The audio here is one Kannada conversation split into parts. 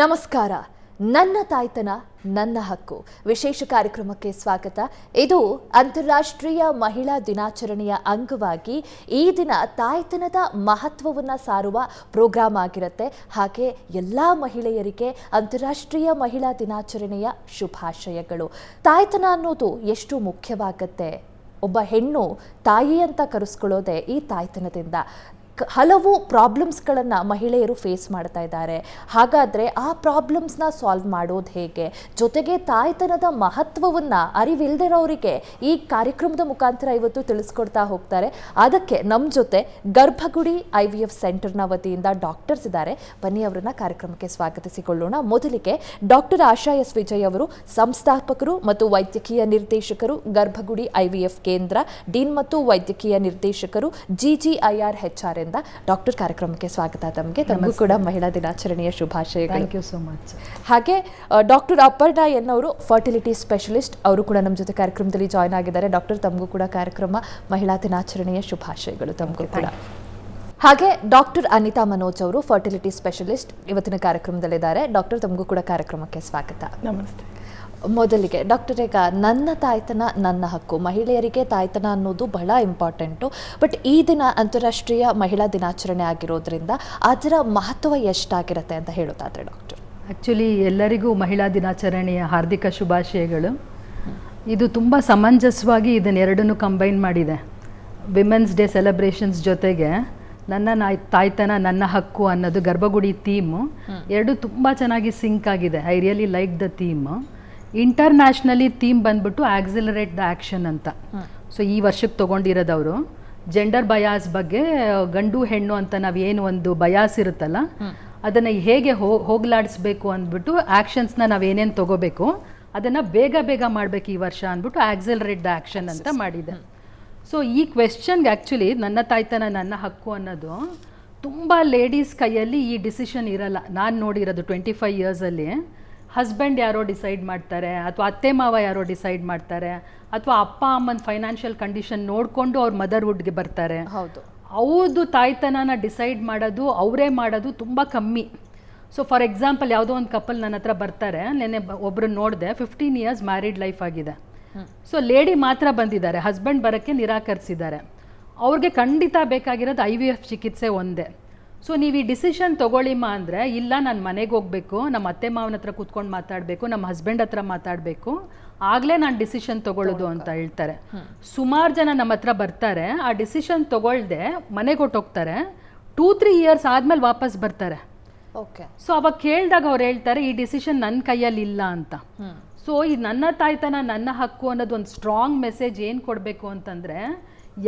ನಮಸ್ಕಾರ. ನನ್ನ ತಾಯ್ತನ, ನನ್ನ ಹಕ್ಕು. ವಿಶೇಷ ಕಾರ್ಯಕ್ರಮಕ್ಕೆ ಸ್ವಾಗತ. ಇದು ಅಂತಾರಾಷ್ಟ್ರೀಯ ಮಹಿಳಾ ದಿನಾಚರಣೆಯ ಅಂಗವಾಗಿ ಈ ದಿನ ತಾಯ್ತನದ ಮಹತ್ವವನ್ನು ಸಾರುವ ಪ್ರೋಗ್ರಾಮ್ ಆಗಿರುತ್ತೆ. ಹಾಗೆ ಎಲ್ಲ ಮಹಿಳೆಯರಿಗೆ ಅಂತಾರಾಷ್ಟ್ರೀಯ ಮಹಿಳಾ ದಿನಾಚರಣೆಯ ಶುಭಾಶಯಗಳು. ತಾಯ್ತನ ಅನ್ನೋದು ಎಷ್ಟು ಮುಖ್ಯವಾಗತ್ತೆ? ಒಬ್ಬ ಹೆಣ್ಣು ತಾಯಿ ಅಂತ ಕರೆಸ್ಕೊಳ್ಳೋದೆ ಈ ತಾಯ್ತನದಿಂದ. ಹಲವು ಪ್ರಾಬ್ಲಮ್ಸ್ಗಳನ್ನು ಮಹಿಳೆಯರು ಫೇಸ್ ಮಾಡ್ತಾ ಇದ್ದಾರೆ. ಹಾಗಾದರೆ ಆ ಪ್ರಾಬ್ಲಮ್ಸ್ನ ಸಾಲ್ವ್ ಮಾಡೋದು ಹೇಗೆ? ಜೊತೆಗೆ ತಾಯ್ತನದ ಮಹತ್ವವನ್ನು ಅರಿವಿಲ್ದಿರೋರಿಗೆ ಈ ಕಾರ್ಯಕ್ರಮದ ಮುಖಾಂತರ ಇವತ್ತು ತಿಳಿಸ್ಕೊಡ್ತಾ ಹೋಗ್ತಾರೆ. ಅದಕ್ಕೆ ನಮ್ಮ ಜೊತೆ ಗರ್ಭಗುಡಿ ಐ ವಿ ಎಫ್ ಸೆಂಟರ್ನ ವತಿಯಿಂದ ಡಾಕ್ಟರ್ಸ್ ಇದ್ದಾರೆ. ಬನ್ನಿ ಅವರನ್ನ ಕಾರ್ಯಕ್ರಮಕ್ಕೆ ಸ್ವಾಗತಿಸಿಕೊಳ್ಳೋಣ. ಮೊದಲಿಗೆ ಡಾಕ್ಟರ್ ಆಶಾ ಎಸ್ ವಿಜಯ್ ಅವರು, ಸಂಸ್ಥಾಪಕರು ಮತ್ತು ವೈದ್ಯಕೀಯ ನಿರ್ದೇಶಕರು, ಗರ್ಭಗುಡಿ ಐ ವಿ ಎಫ್ ಕೇಂದ್ರ, ಡೀನ್ ಮತ್ತು ವೈದ್ಯಕೀಯ ನಿರ್ದೇಶಕರು ಜಿಜಿಐಆರ್ ಹೆಚ್ ಡಾಕ್ಟರ್ ಕಾರ್ಯಕ್ರಮಕ್ಕೆ ಸ್ವಾಗತ. ತಮಗೆ ತಮಗೂ ಕೂಡ ಮಹಿಳಾ ದಿನಾಚರಣೆಯ ಶುಭಾಶಯ ಥ್ಯಾಂಕ್ ಯು ಸೋ ಮಚ್ ಹಾಗೆ ಡಾಕ್ಟರ್ ಅಪರ್ಣಾ ಎನ್ ಅವರು ಫರ್ಟಿಲಿಟಿ ಸ್ಪೆಷಲಿಸ್ಟ್ ಅವರು ಕೂಡ ನಮ್ಮ ಜೊತೆ ಕಾರ್ಯಕ್ರಮದಲ್ಲಿ ಜಾಯ್ನ್ ಆಗಿದ್ದಾರೆ. ಡಾಕ್ಟರ್ ತಮಗೂ ಕೂಡ ಕಾರ್ಯಕ್ರಮ ಮಹಿಳಾ ದಿನಾಚರಣೆಯ ಶುಭಾಶಯಗಳು ತಮಗೂ ಕೂಡ. ಹಾಗೆ ಡಾಕ್ಟರ್ ಅನಿತಾ ಮನೋಜ್ ಅವರು ಫರ್ಟಿಲಿಟಿ ಸ್ಪೆಷಲಿಸ್ಟ್ ಇವತ್ತಿನ ಕಾರ್ಯಕ್ರಮದಲ್ಲಿದ್ದಾರೆ. ಡಾಕ್ಟರ್ ತಮಗೂ ಕೂಡ ಕಾರ್ಯಕ್ರಮಕ್ಕೆ ಸ್ವಾಗತ. ನಮಸ್ತೆ. ಮೊದಲಿಗೆ ಡಾಕ್ಟರ್ ಈಗ ನನ್ನ ತಾಯ್ತನ ನನ್ನ ಹಕ್ಕು. ಮಹಿಳೆಯರಿಗೆ ತಾಯ್ತನ ಅನ್ನೋದು ಬಹಳ ಇಂಪಾರ್ಟೆಂಟು ಬಟ್ ಈ ದಿನ ಅಂತಾರಾಷ್ಟ್ರೀಯ ಮಹಿಳಾ ದಿನಾಚರಣೆ ಆಗಿರೋದ್ರಿಂದ ಅದರ ಮಹತ್ವ ಎಷ್ಟಾಗಿರುತ್ತೆ ಅಂತ ಹೇಳೋದಾದ್ರೆ ಡಾಕ್ಟರ್ ಆ್ಯಕ್ಚುಲಿ ಎಲ್ಲರಿಗೂ ಮಹಿಳಾ ದಿನಾಚರಣೆಯ ಹಾರ್ದಿಕ ಶುಭಾಶಯಗಳು. ಇದು ತುಂಬ ಸಮಂಜಸವಾಗಿ ಇದನ್ನೆರಡನ್ನು ಕಂಬೈನ್ ಮಾಡಿದೆ. ವಿಮೆನ್ಸ್ ಡೇ ಸೆಲೆಬ್ರೇಷನ್ಸ್ ಜೊತೆಗೆ ನನ್ನ ನಾಯ್ ತಾಯ್ತನ ನನ್ನ ಹಕ್ಕು ಅನ್ನೋದು ಗರ್ಭಗುಡಿ ಥೀಮು ಎರಡು ತುಂಬ ಚೆನ್ನಾಗಿ ಸಿಂಕ್ ಆಗಿದೆ. I really like the theme internationally theme ಬಂದ್ಬಿಟ್ಟು ಆಕ್ಸಿಲರೇಟ್ ದ ಆ್ಯಕ್ಷನ್ ಅಂತ. ಸೊ ಈ ವರ್ಷಕ್ಕೆ ತೊಗೊಂಡಿರೋದವರು ಜೆಂಡರ್ ಬಯಾಸ್ ಬಗ್ಗೆ ಗಂಡು ಹೆಣ್ಣು ಅಂತ ನಾವು ಏನು ಒಂದು ಬಯಾಸ್ ಇರುತ್ತಲ್ಲ ಅದನ್ನು ಹೇಗೆ ಹೋ ಹೋಗ್ಲಾಡಿಸ್ಬೇಕು ಅಂದ್ಬಿಟ್ಟು ಆ್ಯಕ್ಷನ್ಸ್ನ ನಾವು ಏನೇನು ತಗೋಬೇಕು ಅದನ್ನು ಬೇಗ ಬೇಗ ಮಾಡಬೇಕು ಈ ವರ್ಷ ಅಂದ್ಬಿಟ್ಟು ಆಕ್ಸಿಲರೇಟ್ ದ ಆ್ಯಕ್ಷನ್ ಅಂತ ಮಾಡಿದೆ. ಸೊ ಈ ಕ್ವೆಶನ್ಗೆ ಆ್ಯಕ್ಚುಲಿ ನನ್ನ ತಾಯ್ತನ ನನ್ನ ಹಕ್ಕು ಅನ್ನೋದು ತುಂಬ ಲೇಡೀಸ್ ಕೈಯಲ್ಲಿ ಈ ಡಿಸಿಷನ್ ಇರಲ್ಲ. ನಾನು ನೋಡಿರೋದು ಟ್ವೆಂಟಿ ಫೈವ್ ಇಯರ್ಸಲ್ಲಿ ಹಸ್ಬೆಂಡ್ ಯಾರೋ ಡಿಸೈಡ್ ಮಾಡ್ತಾರೆ ಅಥವಾ ಅತ್ತೆ ಮಾವ ಯಾರೋ ಡಿಸೈಡ್ ಮಾಡ್ತಾರೆ ಅಥವಾ ಅಪ್ಪ ಅಮ್ಮನ ಫೈನಾನ್ಷಿಯಲ್ ಕಂಡೀಷನ್ ನೋಡಿಕೊಂಡು ಅವ್ರ ಮದರ್ಹುಡ್ಗೆ ಬರ್ತಾರೆ. ಹೌದು. ಅವ್ರದ್ದು ತಾಯ್ತನನ ಡಿಸೈಡ್ ಮಾಡೋದು ಅವರೇ ಮಾಡೋದು ತುಂಬ ಕಮ್ಮಿ. ಸೊ ಫಾರ್ ಎಕ್ಸಾಂಪಲ್ ಯಾವುದೋ ಒಂದು ಕಪಲ್ ನನ್ನ ಹತ್ರ ಬರ್ತಾರೆ ನೆನ್ನೆ ಒಬ್ಬರು ನೋಡಿದೆ ಫಿಫ್ಟೀನ್ ಇಯರ್ಸ್ ಮ್ಯಾರಿಡ್ ಲೈಫ್ ಆಗಿದೆ. ಸೊ ಲೇಡಿ ಮಾತ್ರ ಬಂದಿದ್ದಾರೆ ಹಸ್ಬೆಂಡ್ ಬರೋಕ್ಕೆ ನಿರಾಕರಿಸಿದ್ದಾರೆ. ಅವ್ರಿಗೆ ಖಂಡಿತ ಬೇಕಾಗಿರೋದು ಐ ವಿ ಎಫ್ ಚಿಕಿತ್ಸೆ ಒಂದೇ. ಸೊ ನೀವು ಈ ಡಿಸಿಷನ್ ತೊಗೊಳ್ಳಿಮ್ಮ ಅಂದರೆ ಇಲ್ಲ ನಾನು ಮನೆಗೆ ಹೋಗಬೇಕು ನಮ್ಮ ಅತ್ತೆ ಮಾವನ ಹತ್ರ ಕೂತ್ಕೊಂಡು ಮಾತಾಡಬೇಕು ನಮ್ಮ ಹಸ್ಬೆಂಡ್ ಹತ್ರ ಮಾತಾಡಬೇಕು ಆಗಲೇ ನಾನು ಡಿಸಿಷನ್ ತೊಗೊಳ್ಳೋದು ಅಂತ ಹೇಳ್ತಾರೆ. ಸುಮಾರು ಜನ ನಮ್ಮ ಹತ್ರ ಬರ್ತಾರೆ ಆ ಡಿಸಿಷನ್ ತೊಗೊಳ್ದೆ ಮನೆಗೆ ಹೊಟ್ಟೋಗ್ತಾರೆ ಟೂ ತ್ರೀ ಇಯರ್ಸ್ ಆದಮೇಲೆ ವಾಪಸ್ ಬರ್ತಾರೆ. ಓಕೆ ಸೊ ಅವಾಗ ಕೇಳಿದಾಗ ಅವ್ರು ಹೇಳ್ತಾರೆ ಈ ಡಿಸಿಷನ್ ನನ್ನ ಕೈಯಲ್ಲಿ ಇಲ್ಲ ಅಂತ. ಸೊ ಈ ನನ್ನ ತಾಯ್ತನ ನನ್ನ ಹಕ್ಕು ಅನ್ನೋದು ಒಂದು ಸ್ಟ್ರಾಂಗ್ ಮೆಸೇಜ್ ಏನು ಕೊಡಬೇಕು ಅಂತಂದರೆ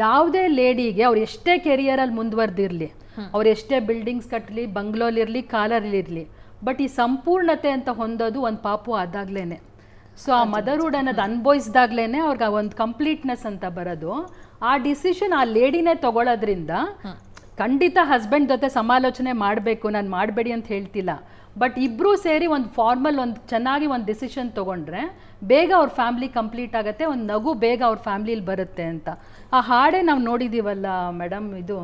ಯಾವುದೇ ಲೇಡಿಗೆ ಅವ್ರು ಎಷ್ಟೇ ಕೆರಿಯರಲ್ಲಿ ಮುಂದುವರೆದಿರಲಿ ಅವ್ರು ಎಷ್ಟೇ ಬಿಲ್ಡಿಂಗ್ಸ್ ಕಟ್ಟಲಿ ಬಂಗ್ಲೋಲಿರಲಿ ಕಾಲರ್ಲಿರಲಿ ಬಟ್ ಈ ಸಂಪೂರ್ಣತೆ ಅಂತ ಹೊಂದೋದು ಒಂದು ಪಾಪು ಆದಾಗ್ಲೇ ಸೊ ಆ ಮದರ್ಹುಡ್ ಅನ್ನೋದು ಅನ್ಭವಿಸ್ದಾಗ್ಲೇ ಅವ್ರಿಗೆ ಆ ಒಂದು ಕಂಪ್ಲೀಟ್ನೆಸ್ ಅಂತ ಬರೋದು. ಆ ಡಿಸಿಷನ್ ಆ ಲೇಡಿನೇ ತಗೊಳ್ಳೋದ್ರಿಂದ ಖಂಡಿತ ಹಸ್ಬೆಂಡ್ ಜೊತೆ ಸಮಾಲೋಚನೆ ಮಾಡಬೇಕು ನಾನು ಮಾಡಬೇಡಿ ಅಂತ ಹೇಳ್ತಿಲ್ಲ. ಬಟ್ ಇಬ್ಬರೂ ಸೇರಿ ಒಂದು ಫಾರ್ಮಲ್ ಒಂದು ಚೆನ್ನಾಗಿ ಒಂದು ಡಿಸಿಷನ್ ತೊಗೊಂಡ್ರೆ ಬೇಗ ಅವ್ರ ಫ್ಯಾಮ್ಲಿ ಕಂಪ್ಲೀಟ್ ಆಗುತ್ತೆ ಒಂದು ನಗು ಬೇಗ ಅವ್ರ ಫ್ಯಾಮ್ಲಿಲಿ ಬರುತ್ತೆ ಅಂತ. ಆ ಹಾಡೇ ನಾವು ನೋಡಿದ್ದೀವಲ್ಲ ಮೇಡಮ್ ಇದು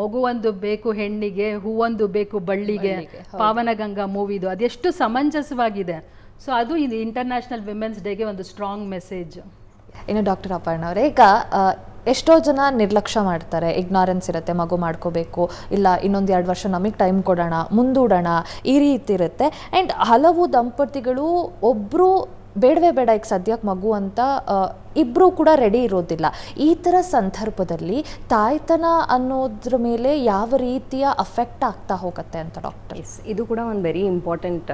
ಮಗುವೊಂದು ಬೇಕು ಹೆಣ್ಣಿಗೆ ಹೂವೊಂದು ಬೇಕು ಬಳ್ಳಿಗೆ ಪಾವನಗಂಗಾ ಮೂವಿದು ಅದೆಷ್ಟು ಸಮಂಜಸವಾಗಿದೆ. ಸೊ ಅದು ಇದು ಇಂಟರ್ನ್ಯಾಷನಲ್ ವಿಮೆನ್ಸ್ ಡೇಗೆ ಒಂದು ಸ್ಟ್ರಾಂಗ್ ಮೆಸೇಜ್ ಇನ್ನು ಡಾಕ್ಟರ್ ಅಪರ್ಣ ಅವರೇ ಈಗ ಎಷ್ಟೋ ಜನ ನಿರ್ಲಕ್ಷ್ಯ ಮಾಡ್ತಾರೆ. ಇಗ್ನಾರೆನ್ಸ್ ಇರುತ್ತೆ ಮಗು ಮಾಡ್ಕೋಬೇಕು ಇಲ್ಲ ಇನ್ನೊಂದು ಎರಡು ವರ್ಷ ನಮಗೆ ಟೈಮ್ ಕೊಡೋಣ ಮುಂದೂಡೋಣ ಈ ರೀತಿ ಇರುತ್ತೆ. ಆ್ಯಂಡ್ ಹಲವು ದಂಪತಿಗಳು ಒಬ್ಬರು ಬೇಡವೇ ಬೇಡ, ಈಗ ಸದ್ಯಕ್ಕೆ ಮಗು ಅಂತ ಇಬ್ಬರೂ ಕೂಡ ರೆಡಿ ಇರೋದಿಲ್ಲ. ಈ ಥರ ಸಂದರ್ಭದಲ್ಲಿ ತಾಯ್ತನ ಅನ್ನೋದ್ರ ಮೇಲೆ ಯಾವ ರೀತಿಯ ಅಫೆಕ್ಟ್ ಆಗ್ತಾ ಹೋಗುತ್ತೆ ಅಂತ ಡಾಕ್ಟರ್ಸ್ ಇದು ಕೂಡ ಒಂದು ವೆರಿ ಇಂಪಾರ್ಟೆಂಟ್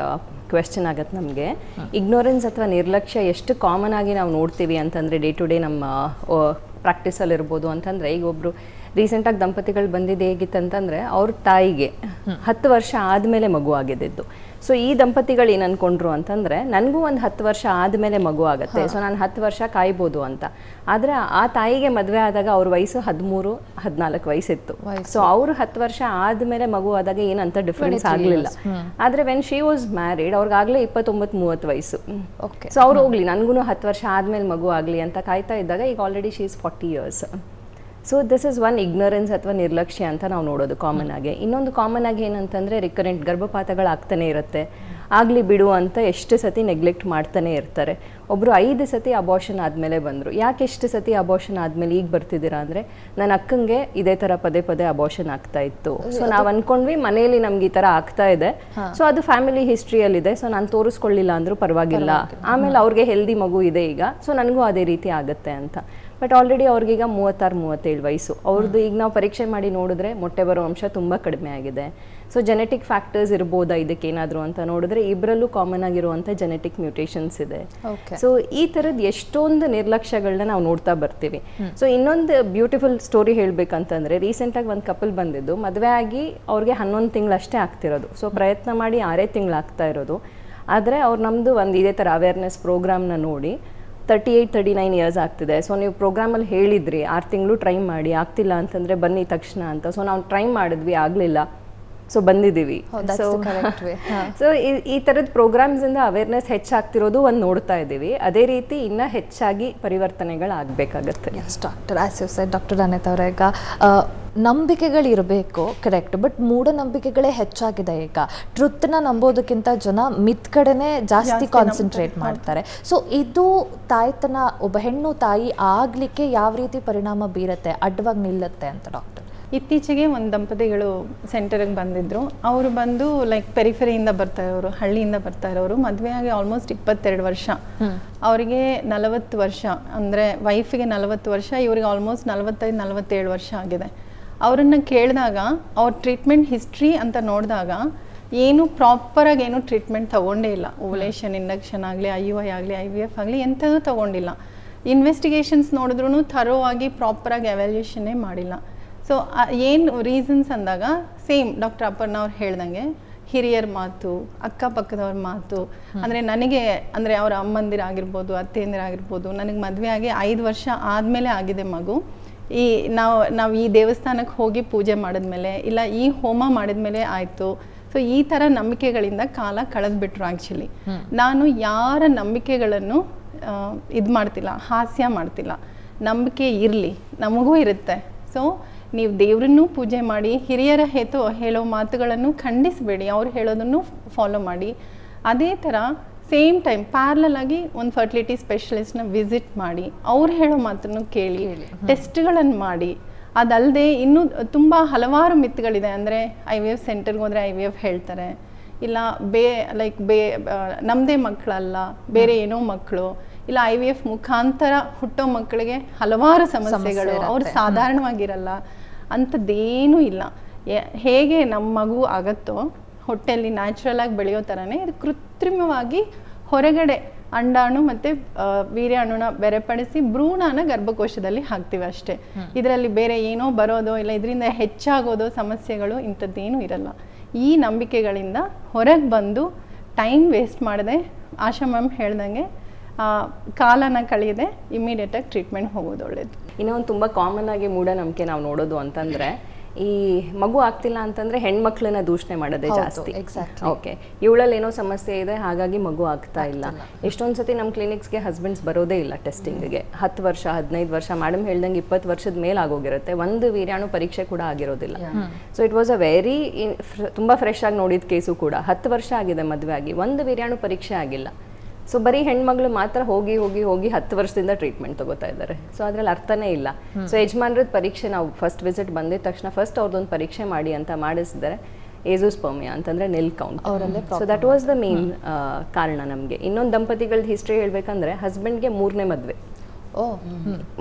ಕ್ವೆಶ್ಚನ್ ಆಗುತ್ತೆ ನಮಗೆ. ಇಗ್ನೋರೆನ್ಸ್ ಅಥವಾ ನಿರ್ಲಕ್ಷ್ಯ ಎಷ್ಟು ಕಾಮನ್ ಆಗಿ ನಾವು ನೋಡ್ತೀವಿ ಅಂತಂದರೆ ಡೇ ಟು ಡೇ ನಮ್ಮ ಪ್ರಾಕ್ಟೀಸಲ್ಲಿ ಇರ್ಬೋದು ಅಂತಂದರೆ, ಈಗ ಒಬ್ಬರು ರೀಸೆಂಟಾಗಿ ದಂಪತಿಗಳು ಬಂದಿದ್ದು ಹೇಗಿತ್ತಂತಂದರೆ, ಅವ್ರ ತಾಯಿಗೆ ಹತ್ತು ವರ್ಷ ಆದಮೇಲೆ ಮಗು ಆಗಿದ್ದು. ಸೊ ಈ ದಂಪತಿಗಳು ಏನು ಅನ್ಕೊಂಡ್ರು ಅಂತಂದರೆ ನನಗೂ ಒಂದು ಹತ್ತು ವರ್ಷ ಆದಮೇಲೆ ಮಗು ಆಗುತ್ತೆ. ಸೊ ನಾನು ಹತ್ತು ವರ್ಷ ಕಾಯ್ಬೋದು ಅಂತ. ಆದರೆ ಆ ತಾಯಿಗೆ ಮದುವೆ ಆದಾಗ ಅವ್ರ ವಯಸ್ಸು ಹದಿಮೂರು ಹದಿನಾಲ್ಕು ವಯಸ್ಸಿತ್ತು. ಸೊ ಅವರು ಹತ್ತು ವರ್ಷ ಆದಮೇಲೆ ಮಗು ಆದಾಗ ಏನಂತ ಡಿಫ್ರೆನ್ಸ್ ಆಗಲಿಲ್ಲ. ಆದರೆ ವೆನ್ ಶಿ ವಾಸ್ ಮ್ಯಾರಿಡ್ ಅವ್ರಿಗಾಗಲೇ ಇಪ್ಪತ್ತೊಂಬತ್ತು ಮೂವತ್ತು ವಯಸ್ಸು. ಓಕೆ ಸೊ ಅವ್ರು ಹೋಗ್ಲಿ ನನಗೂ ಹತ್ತು ವರ್ಷ ಆದಮೇಲೆ ಮಗು ಆಗಲಿ ಅಂತ ಕಾಯ್ತಾ ಇದ್ದಾಗ ಈಗ already she is forty years so this is one ignorance ಅಥವಾ ನಿರ್ಲಕ್ಷ್ಯ ಅಂತ ನಾವು ನೋಡೋದು ಕಾಮನ್ ಆಗಿ. ಇನ್ನೊಂದು ಕಾಮನ್ ಆಗಿ ಏನಂತಂದ್ರೆ ರಿಕರೆಂಟ್ ಗರ್ಭಪಾತಗಳಾಗ್ತಾನೆ ಇರುತ್ತೆ. ಆಗಲಿ ಬಿಡು ಅಂತ ಎಷ್ಟು ಸತಿ ನೆಗ್ಲೆಕ್ಟ್ ಮಾಡ್ತಾನೆ ಇರ್ತಾರೆ. ಒಬ್ಬರು ಐದು ಸತಿ ಅಬಾಷನ್ ಆದಮೇಲೆ ಬಂದರು. ಯಾಕೆ ಎಷ್ಟು ಸತಿ ಅಬಾರ್ಷನ್ ಆದಮೇಲೆ ಈಗ ಬರ್ತಿದ್ದೀರಾ ಅಂದರೆ ನನ್ನ ಅಕ್ಕಂಗೆ ಇದೇ ಥರ ಪದೇ ಪದೇ ಅಬಾರ್ಷನ್ ಆಗ್ತಾ ಇತ್ತು. ಸೊ ನಾವು ಅನ್ಕೊಂಡ್ವಿ ಮನೆಯಲ್ಲಿ ನಮ್ಗೆ ಈ ಥರ ಆಗ್ತಾ ಇದೆ. ಸೊ ಅದು ಫ್ಯಾಮಿಲಿ ಹಿಸ್ಟ್ರಿಯಲ್ಲಿದೆ ಸೊ ನಾನು ತೋರಿಸ್ಕೊಳ್ಳಿಲ್ಲ ಅಂದರೂ ಪರವಾಗಿಲ್ಲ. ಆಮೇಲೆ ಅವ್ರಿಗೆ ಹೆಲ್ದಿ ಮಗು ಇದೆ ಈಗ. ಸೊ ನನಗೂ ಅದೇ ರೀತಿ ಆಗುತ್ತೆ ಅಂತ. ಬಟ್ ಆಲ್ರೆಡಿ ಅವ್ರಿಗೀಗ ಮೂವತ್ತಾರು ಮೂವತ್ತೇಳು ವಯಸ್ಸು. ಅವ್ರದ್ದು ಈಗ ನಾವು ಪರೀಕ್ಷೆ ಮಾಡಿ ನೋಡಿದ್ರೆ ಮೊಟ್ಟೆ ಬರೋ ಅಂಶ ತುಂಬ ಕಡಿಮೆ ಆಗಿದೆ. ಸೊ ಜೆನೆಟಿಕ್ ಫ್ಯಾಕ್ಟರ್ಸ್ ಇರ್ಬೋದಾ ಇದಕ್ಕೇನಾದರೂ ಅಂತ ನೋಡಿದ್ರೆ ಇಬ್ಬರಲ್ಲೂ ಕಾಮನ್ ಆಗಿರುವಂಥ ಜೆನೆಟಿಕ್ ಮ್ಯೂಟೇಷನ್ಸ್ ಇದೆ. ಓಕೆ ಸೊ ಈ ಥರದ್ದು ಎಷ್ಟೊಂದು ನಿರ್ಲಕ್ಷ್ಯಗಳನ್ನ ನಾವು ನೋಡ್ತಾ ಬರ್ತೀವಿ. ಸೊ ಇನ್ನೊಂದು ಬ್ಯೂಟಿಫುಲ್ ಸ್ಟೋರಿ ಹೇಳ್ಬೇಕಂತಂದ್ರೆ ರೀಸೆಂಟಾಗಿ ಒಂದು ಕಪಲ್ ಬಂದಿದ್ದು. ಮದುವೆ ಆಗಿ ಅವ್ರಿಗೆ ಹನ್ನೊಂದು ತಿಂಗಳಷ್ಟೇ ಆಗ್ತಿರೋದು. ಸೊ ಪ್ರಯತ್ನ ಮಾಡಿ ಆರೇ ತಿಂಗಳಾಗ್ತಾ ಇರೋದು. ಆದರೆ ಅವ್ರು ನಮ್ಮದು ಒಂದು ಇದೇ ಥರ ಅವೇರ್ನೆಸ್ ಪ್ರೋಗ್ರಾಮ್ನ ನೋಡಿ thirty eight thirty nine years ಆಗ್ತಿದೆ. ಸೊ ನೀವು ಪ್ರೋಗ್ರಾಮಲ್ಲಿ ಹೇಳಿದ್ರಿ, ಆರು ತಿಂಗಳು ಟ್ರೈ ಮಾಡಿ, ಆಗ್ತಿಲ್ಲ ಅಂತಂದರೆ ಬನ್ನಿ ತಕ್ಷಣ ಅಂತ. ಸೊ ನಾವು ಟ್ರೈ ಮಾಡಿದ್ವಿ, ಆಗಲಿಲ್ಲ. ಸೊ ಬಂದಿದ್ದೀವಿ. Oh, so. ಹಾ. ಸೊ ಈ ಥರದ ಪ್ರೋಗ್ರಾಮ್ಸಿಂದ ಅವೇರ್ನೆಸ್ ಹೆಚ್ಚಾಗ್ತಿರೋದು ಒಂದು ನೋಡ್ತಾ ಇದ್ದೀವಿ. ಅದೇ ರೀತಿ ಇನ್ನ ಹೆಚ್ಚಾಗಿ ಪರಿವರ್ತನೆಗಳಾಗಬೇಕಾಗತ್ತೆ. Yes doctor as you doctor Anith ಅವರ ಈಗ ನಂಬಿಕೆಗಳಿರಬೇಕು ಕರೆಕ್ಟ್ ಬಟ್ ಮೂಢನಂಬಿಕೆಗಳೇ ಹೆಚ್ಚಾಗಿದೆ ಈಗ. ಟ್ರುತ್ನ ನಂಬೋದಕ್ಕಿಂತ ಜನ ಮಿತ್ ಕಡೆನೇ ಜಾಸ್ತಿ ಕಾನ್ಸಂಟ್ರೇಟ್ ಮಾಡ್ತಾರೆ. ಸೊ ಇದು ತಾಯ್ತನ ಒಬ್ಬ ಹೆಣ್ಣು ತಾಯಿ ಆಗ್ಲಿಕ್ಕೆ ಯಾವ ರೀತಿ ಪರಿಣಾಮ ಬೀರತ್ತೆ ಅಡ್ಡವಾಗಿ ನಿಲ್ಲತ್ತೆ ಅಂತ ಡಾಕ್ಟರ್ ಇತ್ತೀಚೆಗೆ ಒಂದು ದಂಪತಿಗಳು ಸೆಂಟರ್ಗೆ ಬಂದಿದ್ರು. ಅವರು ಬಂದು ಲೈಕ್ ಪೆರಿಫೆರಿಯಿಂದ ಬರ್ತಾ ಇರೋರು ಹಳ್ಳಿಯಿಂದ ಬರ್ತಾ ಇರೋರು. ಮದುವೆಯಾಗಿ ಆಲ್ಮೋಸ್ಟ್ ಇಪ್ಪತ್ತೆರಡು ವರ್ಷ. ಅವರಿಗೆ ನಲವತ್ತು ವರ್ಷ. ಅಂದರೆ ವೈಫಿಗೆ ನಲವತ್ತು ವರ್ಷ ಇವರಿಗೆ ಆಲ್ಮೋಸ್ಟ್ ನಲವತ್ತೈದು ನಲವತ್ತೇಳು ವರ್ಷ ಆಗಿದೆ. ಅವರನ್ನು ಕೇಳಿದಾಗ ಅವ್ರ ಟ್ರೀಟ್ಮೆಂಟ್ ಹಿಸ್ಟ್ರಿ ಅಂತ ನೋಡಿದಾಗ ಏನು ಪ್ರಾಪರಾಗಿ ಏನು ಟ್ರೀಟ್ಮೆಂಟ್ ತಗೊಂಡೇ ಇಲ್ಲ. ಓವಲೇಷನ್ ಇಂಡಕ್ಷನ್ ಆಗಲಿ ಐ ಯು ಐ ಆಗಲಿ ಐ ವಿ ಎಫ್ ಆಗಲಿ ಎಂಥದೂ ತಗೊಂಡಿಲ್ಲ. ಇನ್ವೆಸ್ಟಿಗೇಷನ್ಸ್ ನೋಡಿದ್ರೂ ಥರೋ ಆಗಿ ಪ್ರಾಪರಾಗಿ ಅವ್ಯಾಲ್ಯೂಷನ್ನೇ ಮಾಡಿಲ್ಲ. ಸೊ ಏನು ರೀಸನ್ಸ್ ಅಂದಾಗ ಸೇಮ್ ಡಾಕ್ಟರ್ ಅಪ್ಪರ್ನ ಅವ್ರು ಹೇಳ್ದಂಗೆ ಹಿರಿಯರ ಮಾತು ಅಕ್ಕಪಕ್ಕದವ್ರ ಮಾತು ಅಂದರೆ ನನಗೆ ಅಂದರೆ ಅವರ ಅಮ್ಮಂದಿರಾಗಿರ್ಬೋದು ಅತ್ತೆಯಂದಿರಾಗಿರ್ಬೋದು ನನಗೆ ಮದುವೆ ಆಗಿ ಐದು ವರ್ಷ ಆದಮೇಲೆ ಆಗಿದೆ ಮಗು. ಈ ನಾವು ನಾವು ಈ ದೇವಸ್ಥಾನಕ್ಕೆ ಹೋಗಿ ಪೂಜೆ ಮಾಡಿದ್ಮೇಲೆ ಇಲ್ಲ ಈ ಹೋಮ ಮಾಡಿದ್ಮೇಲೆ ಆಯಿತು. ಸೊ ಈ ಥರ ನಂಬಿಕೆಗಳಿಂದ ಕಾಲ ಕಳೆದ್ಬಿಟ್ರು ಆ್ಯಕ್ಚುಲಿ ನಾನು ಯಾರ ನಂಬಿಕೆಗಳನ್ನು ಇದು ಮಾಡ್ತಿಲ್ಲ ಹಾಸ್ಯ ಮಾಡ್ತಿಲ್ಲ. ನಂಬಿಕೆ ಇರಲಿ ನಮಗೂ ಇರುತ್ತೆ. ಸೊ ನೀವು ದೇವ್ರನ್ನೂ ಪೂಜೆ ಮಾಡಿ ಹಿರಿಯರ ಹೇತು ಹೇಳೋ ಮಾತುಗಳನ್ನು ಖಂಡಿಸಬೇಡಿ. ಅವ್ರು ಹೇಳೋದನ್ನು ಫಾಲೋ ಮಾಡಿ. ಅದೇ ಥರ ಸೇಮ್ ಟೈಮ್ ಪ್ಯಾರ್ಲಲ್ ಆಗಿ ಒಂದು ಫರ್ಟಿಲಿಟಿ ಸ್ಪೆಷಲಿಸ್ಟ್ನ ವಿಸಿಟ್ ಮಾಡಿ. ಅವ್ರು ಹೇಳೋ ಮಾತನ್ನು ಕೇಳಿ ಟೆಸ್ಟ್ಗಳನ್ನು ಮಾಡಿ. ಅದಲ್ಲದೆ ಇನ್ನೂ ತುಂಬ ಹಲವಾರು ಮಿತ್ಗಳಿದೆ. ಅಂದರೆ ಐ ವಿ ಎಫ್ ಸೆಂಟರ್ಗೆ ಹೋದರೆ ಐ ವಿ ಎಫ್ ಹೇಳ್ತಾರೆ. ಇಲ್ಲ ಬೇ ಲೈಕ್ ಬೇ ನಮ್ಮದೇ ಮಕ್ಕಳಲ್ಲ ಬೇರೆ ಏನೋ ಮಕ್ಕಳು. ಇಲ್ಲ ಐ ವಿ ಎಫ್ ಮುಖಾಂತರ ಹುಟ್ಟೋ ಮಕ್ಕಳಿಗೆ ಹಲವಾರು ಸಮಸ್ಯೆಗಳು. ಅವ್ರು ಸಾಧಾರಣವಾಗಿರಲ್ಲ. ಅಂಥದ್ದೇನೂ ಇಲ್ಲ. ಹೇಗೆ ನಮ್ಮ ಮಗು ಆಗತ್ತೋ ಹೊಟ್ಟೆಯಲ್ಲಿ ನ್ಯಾಚುರಲ್ ಆಗಿ ಬೆಳೆಯೋ ಥರನೇ ಇದು ಕೃತ್ರಿಮವಾಗಿ ಹೊರಗಡೆ ಅಂಡಾಣು ಮತ್ತು ವೀರ್ಯಾಣುನ ಬೆರೆಪಡಿಸಿ ಭ್ರೂಣನ ಗರ್ಭಕೋಶದಲ್ಲಿ ಹಾಕ್ತೀವಿ ಅಷ್ಟೇ. ಇದರಲ್ಲಿ ಬೇರೆ ಏನೋ ಬರೋದೋ ಇಲ್ಲ ಇದರಿಂದ ಹೆಚ್ಚಾಗೋದೋ ಸಮಸ್ಯೆಗಳು ಇಂಥದ್ದೇನೂ ಇರಲ್ಲ. ಈ ನಂಬಿಕೆಗಳಿಂದ ಹೊರಗೆ ಬಂದು ಟೈಮ್ ವೇಸ್ಟ್ ಮಾಡದೆ ಆಶಾ ಮ್ಯಾಮ್ ಹೇಳ್ದಂಗೆ ಕಾಲನ ಕಳೆಯದೆ ಇಮಿಡಿಯೇಟಾಗಿ ಟ್ರೀಟ್ಮೆಂಟ್ ಹೋಗೋದು ಒಳ್ಳೇದು. ಇನ್ನೂ ಒಂದು ತುಂಬ ಕಾಮನ್ ಆಗಿ ಮೂಢನಂಬಿಕೆ ನಾವು ನೋಡೋದು ಅಂತಂದ್ರೆ ಈ ಮಗು ಆಗ್ತಿಲ್ಲ ಅಂತಂದ್ರೆ ಹೆಣ್ಮಕ್ಳನ್ನ ದೂಷಣೆ ಮಾಡೋದೇ ಜಾಸ್ತಿ. ಓಕೆ ಇವಳಲ್ಲಿ ಏನೋ ಸಮಸ್ಯೆ ಇದೆ ಹಾಗಾಗಿ ಮಗು ಆಗ್ತಾ ಇಲ್ಲ. ಎಷ್ಟೊಂದು ಸತಿ ನಮ್ಮ ಕ್ಲಿನಿಕ್ಸ್ಗೆ ಹಸ್ಬೆಂಡ್ಸ್ ಬರೋದೇ ಇಲ್ಲ ಟೆಸ್ಟಿಂಗ್ಗೆ ಹತ್ತು ವರ್ಷ ಹದಿನೈದು ವರ್ಷ ಮೇಡಮ್ ಹೇಳ್ದಂಗೆ ಇಪ್ಪತ್ತು ವರ್ಷದ ಮೇಲೆ ಆಗೋಗಿರುತ್ತೆ. ಒಂದು ವೀರ್ಯಾಣು ಪರೀಕ್ಷೆ ಕೂಡ ಆಗಿರೋದಿಲ್ಲ. So it was a very ತುಂಬಾ ಫ್ರೆಶ್ ಆಗಿ ನೋಡಿದ ಕೇಸು ಕೂಡ. ಹತ್ತು ವರ್ಷ ಆಗಿದೆ ಮದುವೆ ಆಗಿ. ಒಂದು ವೀರ್ಯಾಣು ಪರೀಕ್ಷೆ ಆಗಿಲ್ಲ. ಸೊ ಬರೀ ಹೆಣ್ಮಗಳು ಮಾತ್ರ ಹೋಗಿ ಹೋಗಿ ಹೋಗಿ ಹತ್ತು ವರ್ಷದಿಂದ ಟ್ರೀಟ್ಮೆಂಟ್ ತಗೋತಾ ಇದ್ದಾರೆ. ಸೊ ಅದ್ರಲ್ಲಿ ಅರ್ಥನೇ ಇಲ್ಲ. ಸೊ ಯಜಮಾನ್ರದ ಪರೀಕ್ಷೆ ನಾವು ಫಸ್ಟ್ ವಿಸಿಟ್ ಬಂದಿದ ತಕ್ಷಣ ಫಸ್ಟ್ ಅವ್ರದ್ದೊಂದು ಪರೀಕ್ಷೆ ಮಾಡಿ ಅಂತ ಮಾಡಿಸಿದರೆ ಏಜೋಸ್ಪರ್ಮಿಯಾ ಅಂತಂದ್ರೆ nil count so that was the main ಕಾರಣ ನಮಗೆ. ಇನ್ನೊಂದು ದಂಪತಿಗಳ ಹಿಸ್ಟ್ರಿ ಹೇಳ್ಬೇಕಂದ್ರೆ ಹಸ್ಬೆಂಡ್ಗೆ ಮೂರನೇ ಮದುವೆ. ಓ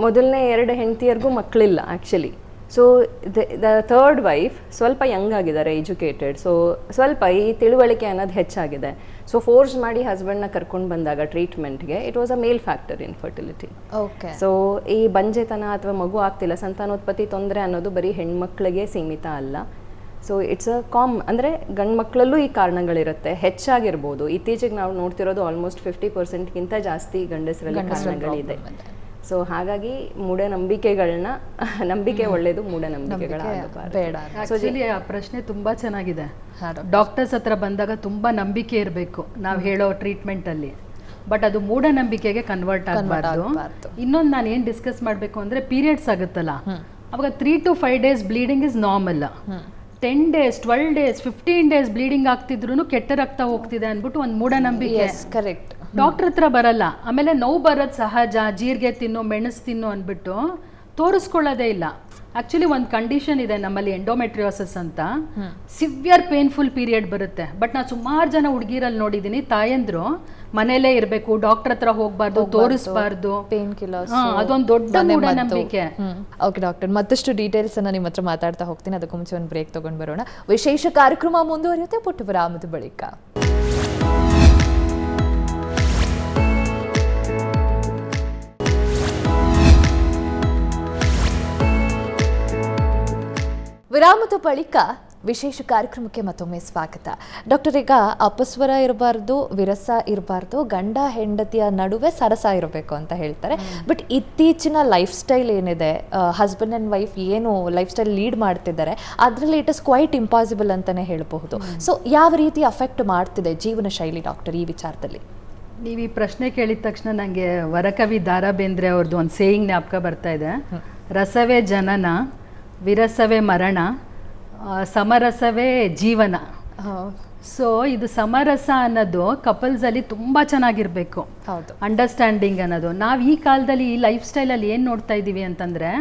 ಮೊದಲನೇ ಎರಡು ಹೆಂಡತಿಯರ್ಗೂ ಮಕ್ಕಳಿಲ್ಲ actually so the third wife ಸ್ವಲ್ಪ ಯಂಗ್ ಆಗಿದ್ದಾರೆ ಎಜುಕೇಟೆಡ್ ಸೊ ಸ್ವಲ್ಪ ಈ ತಿಳುವಳಿಕೆ ಅನ್ನೋದು ಹೆಚ್ಚಾಗಿದೆ. ಸೊ ಫೋರ್ಸ್ ಮಾಡಿ ಹಸ್ಬೆಂಡ್ನ ಕರ್ಕೊಂಡು ಬಂದಾಗ ಟ್ರೀಟ್ಮೆಂಟ್ಗೆ it was a male factor infertility okay so ಈ ಬಂಜೆತನ ಅಥವಾ ಮಗು ಆಗ್ತಿಲ್ಲ ಸಂತಾನೋತ್ಪತ್ತಿ ತೊಂದರೆ ಅನ್ನೋದು ಬರೀ ಹೆಣ್ಮಕ್ಳಿಗೆ ಸೀಮಿತ ಅಲ್ಲ. ಸೊ ಇಟ್ಸ್ ಅ ಕಾಮ್ ಅಂದರೆ ಗಂಡು ಮಕ್ಕಳಲ್ಲೂ ಈ ಕಾರಣಗಳಿರುತ್ತೆ. ಹೆಚ್ಚಾಗಿರ್ಬೋದು. ಇತ್ತೀಚೆಗೆ ನಾವು ನೋಡ್ತಿರೋದು ಆಲ್ಮೋಸ್ಟ್ ಫಿಫ್ಟಿ ಪರ್ಸೆಂಟ್ಗಿಂತ ಜಾಸ್ತಿ ಗಂಡಸರಲ್ಲಿ ಕಾರಣಗಳಿದೆ. ಸೊ ಹಾಗಾಗಿ ಮೂಢನಂಬಿಕೆಗಳನ್ನ ನಂಬಿಕೆ ಒಳ್ಳೇದು ಮೂಢನಂಬಿಕೆಗಳ ಬೇಡ ಆಕ್ಚುಲಿ ಆ ಪ್ರಶ್ನೆ ತುಂಬಾ ಚೆನ್ನಾಗಿದೆ. ಡಾಕ್ಟರ್ಸ್ ಹತ್ರ ಬಂದಾಗ ತುಂಬಾ ನಂಬಿಕೆ ಇರಬೇಕು. ನಾವು ಹೇಳೋ ಟ್ರೀಟ್ಮೆಂಟ್ ಅಲ್ಲಿ. ಬಟ್ ಅದು ಮೂಢನಂಬಿಕೆಗೆ ಕನ್ವರ್ಟ್ ಆಗಬಾರ್ದು. ಇನ್ನೊಂದು ನಾನು ಏನು ಡಿಸ್ಕಸ್ ಮಾಡಬೇಕು ಅಂದ್ರೆ ಪೀರಿಯಡ್ಸ್ ಆಗುತ್ತಲ್ಲ. ಅವಾಗ three to five days bleeding is normal ten days twelve days fifteen days bleeding ಆಗ್ತಿದ್ರು ಕೆಟ್ಟ ರಕ್ತ ಹೋಗ್ತಿದೆ ಅಂದ್ಬಿಟ್ಟು ಒಂದು ಮೂಢನಂಬಿಕೆ. ಎಸ್ ಕರೆಕ್ಟ್ ಡಾಕ್ಟರ್ ಹತ್ರ ಬರಲ್ಲ. ಆಮೇಲೆ ನೋವು ಬರೋದು ಸಹಜ ಜೀರಿಗೆ ತಿನ್ನು ಮೆಣಸು ತಿನ್ನು ಅಂದ್ಬಿಟ್ಟು ತೋರಿಸ್ಕೊಳ್ಳೋದೇ ಇಲ್ಲ. ಆಕ್ಚುಲಿ ಒಂದು ಕಂಡೀಷನ್ ಇದೆ ನಮ್ಮಲ್ಲಿ ಎಂಡೋಮೆಟ್ರಿಯೋಸಿಸ್ ಅಂತ. ಸಿವಿಯರ್ ಪೇನ್ಫುಲ್ ಪೀರಿಯಡ್ ಬರುತ್ತೆ. ಬಟ್ ನಾನು ಸುಮಾರು ಜನ ಹುಡುಗಿರಲ್ಲಿ ನೋಡಿದ್ದೀನಿ ತಾಯಂದ್ರು ಮನೇಲೇ ಇರಬೇಕು ಡಾಕ್ಟರ್ ಹತ್ರ ಹೋಗ್ಬಾರ್ದು ತೋರಿಸಬಾರ್ದು. ಪೇನ್ ಕಿಲ್ಲರ್ಸ್ ಅದೊಂದು ದೊಡ್ಡ ನಂಬಿಕೆ ಓಕೆ ಡಾಕ್ಟರ್ ಮತ್ತಷ್ಟು ಡೀಟೇಲ್ಸ್ ಅನ್ನ ನಿಮ್ಮ ಹತ್ರ ಮಾತಾಡ್ತಾ ಹೋಗ್ತೀನಿ. ಅದಕ್ಕೂ ಮುಂಚೆ ಒಂದು ಬ್ರೇಕ್ ತಗೊಂಡು ಬರೋಣ. ವಿಶೇಷ ಕಾರ್ಯಕ್ರಮ ಮುಂದುವರಿಯುತ್ತೆ ಪುಟ್ಟ ಬರಾಮದ ಬಳಿಕ. ವಿರಾಮದ ಬಳಿಕ ವಿಶೇಷ ಕಾರ್ಯಕ್ರಮಕ್ಕೆ ಮತ್ತೊಮ್ಮೆ ಸ್ವಾಗತ. ಡಾಕ್ಟರ್ ಈಗ ಅಪಸ್ವರ ಇರಬಾರ್ದು ವಿರಸ ಇರಬಾರ್ದು ಗಂಡ ಹೆಂಡತಿಯ ನಡುವೆ ಸರಸ ಇರಬೇಕು ಅಂತ ಹೇಳ್ತಾರೆ. ಬಟ್ ಇತ್ತೀಚಿನ ಲೈಫ್ ಸ್ಟೈಲ್ ಏನಿದೆ ಹಸ್ಬೆಂಡ್ ಆ್ಯಂಡ್ ವೈಫ್ ಏನು ಲೈಫ್ ಸ್ಟೈಲ್ ಲೀಡ್ ಮಾಡ್ತಿದ್ದಾರೆ ಅದರಲ್ಲಿ ಇಟ್ ಇಸ್ ಕ್ವೈಟ್ ಇಂಪಾಸಿಬಲ್ ಅಂತಲೇ ಹೇಳಬಹುದು. ಸೊ ಯಾವ ರೀತಿ ಅಫೆಕ್ಟ್ ಮಾಡ್ತಿದೆ ಜೀವನ ಶೈಲಿ ಡಾಕ್ಟರ್ ಈ ವಿಚಾರದಲ್ಲಿ? ನೀವು ಈ ಪ್ರಶ್ನೆ ಕೇಳಿದ ತಕ್ಷಣ ನನಗೆ ವರಕವಿ ದಾರಾ ಬೇಂದ್ರೆ ಅವ್ರದ್ದು ಒಂದು ಸೇಯಿಂಗ್ ಜ್ಞಾಪಕ ಬರ್ತಾ ಇದೆ. ರಸವೇ ಜನನ ವಿರಸವೇ ಮರಣ ಸಮರಸವೇ ಜೀವನ. ಸೊ ಇದು ಸಮರಸ ಅನ್ನೋದು ಕಪಲ್ಸಲ್ಲಿ ತುಂಬ ಚೆನ್ನಾಗಿರಬೇಕು. ಹೌದು. ಅಂಡರ್ಸ್ಟ್ಯಾಂಡಿಂಗ್ ಅನ್ನೋದು. ನಾವು ಈ ಕಾಲದಲ್ಲಿ ಈ ಲೈಫ್ ಸ್ಟೈಲಲ್ಲಿ ಏನು ನೋಡ್ತಾ ಇದ್ದೀವಿ ಅಂತಂದರೆ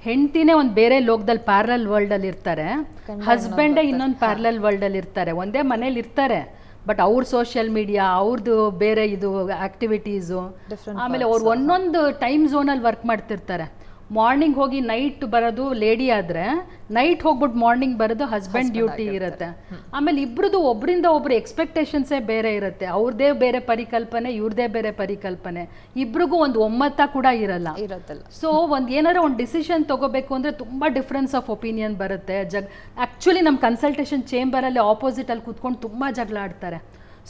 ಹೆಂಡ್ತಿನೇ ಒಂದು ಬೇರೆ ಲೋಕದಲ್ಲಿ ಪ್ಯಾರಲ್ ವರ್ಲ್ಡಲ್ಲಿ ಇರ್ತಾರೆ. ಹಸ್ಬೆಂಡೇ ಇನ್ನೊಂದು ಪ್ಯಾರಲಲ್ ವರ್ಲ್ಡಲ್ಲಿ ಇರ್ತಾರೆ. ಒಂದೇ ಮನೇಲಿ ಇರ್ತಾರೆ ಬಟ್ ಅವ್ರ ಸೋಷಿಯಲ್ ಮೀಡಿಯಾ ಅವ್ರದ್ದು ಬೇರೆ ಇದು ಆಕ್ಟಿವಿಟೀಸು ಆಮೇಲೆ ಅವ್ರು ಒಂದೊಂದು ಟೈಮ್ ಝೋನಲ್ಲಿ ವರ್ಕ್ ಮಾಡ್ತಿರ್ತಾರೆ. ಮಾರ್ನಿಂಗ್ ಹೋಗಿ ನೈಟ್ ಬರೋದು ಲೇಡಿ ಆದರೆ ನೈಟ್ ಹೋಗ್ಬಿಟ್ಟು ಮಾರ್ನಿಂಗ್ ಬರೋದು ಹಸ್ಬೆಂಡ್ ಡ್ಯೂಟಿ ಇರುತ್ತೆ. ಆಮೇಲೆ ಇಬ್ರದ್ದು ಒಬ್ಬರಿಂದ ಒಬ್ರು ಎಕ್ಸ್ಪೆಕ್ಟೇಷನ್ಸೇ ಬೇರೆ ಇರುತ್ತೆ. ಅವ್ರದ್ದೇ ಬೇರೆ ಪರಿಕಲ್ಪನೆ ಇವ್ರದ್ದೇ ಬೇರೆ ಪರಿಕಲ್ಪನೆ. ಇಬ್ರಿಗೂ ಒಂದು ಒಮ್ಮತ ಕೂಡ ಇರಲ್ಲ. ಸೊ ಒಂದು ಏನಾರ ಒಂದು ಡಿಸಿಷನ್ ತಗೋಬೇಕು ಅಂದರೆ ತುಂಬ ಡಿಫ್ರೆನ್ಸ್ ಆಫ್ ಒಪಿನಿಯನ್ ಬರುತ್ತೆ. ಜಗ್ ಆ್ಯಕ್ಚುಲಿ ನಮ್ಮ ಕನ್ಸಲ್ಟೇಷನ್ ಚೇಂಬರಲ್ಲಿ ಆಪೋಸಿಟಲ್ಲಿ ಕೂತ್ಕೊಂಡು ತುಂಬ ಜಗಳ ಆಡ್ತಾರೆ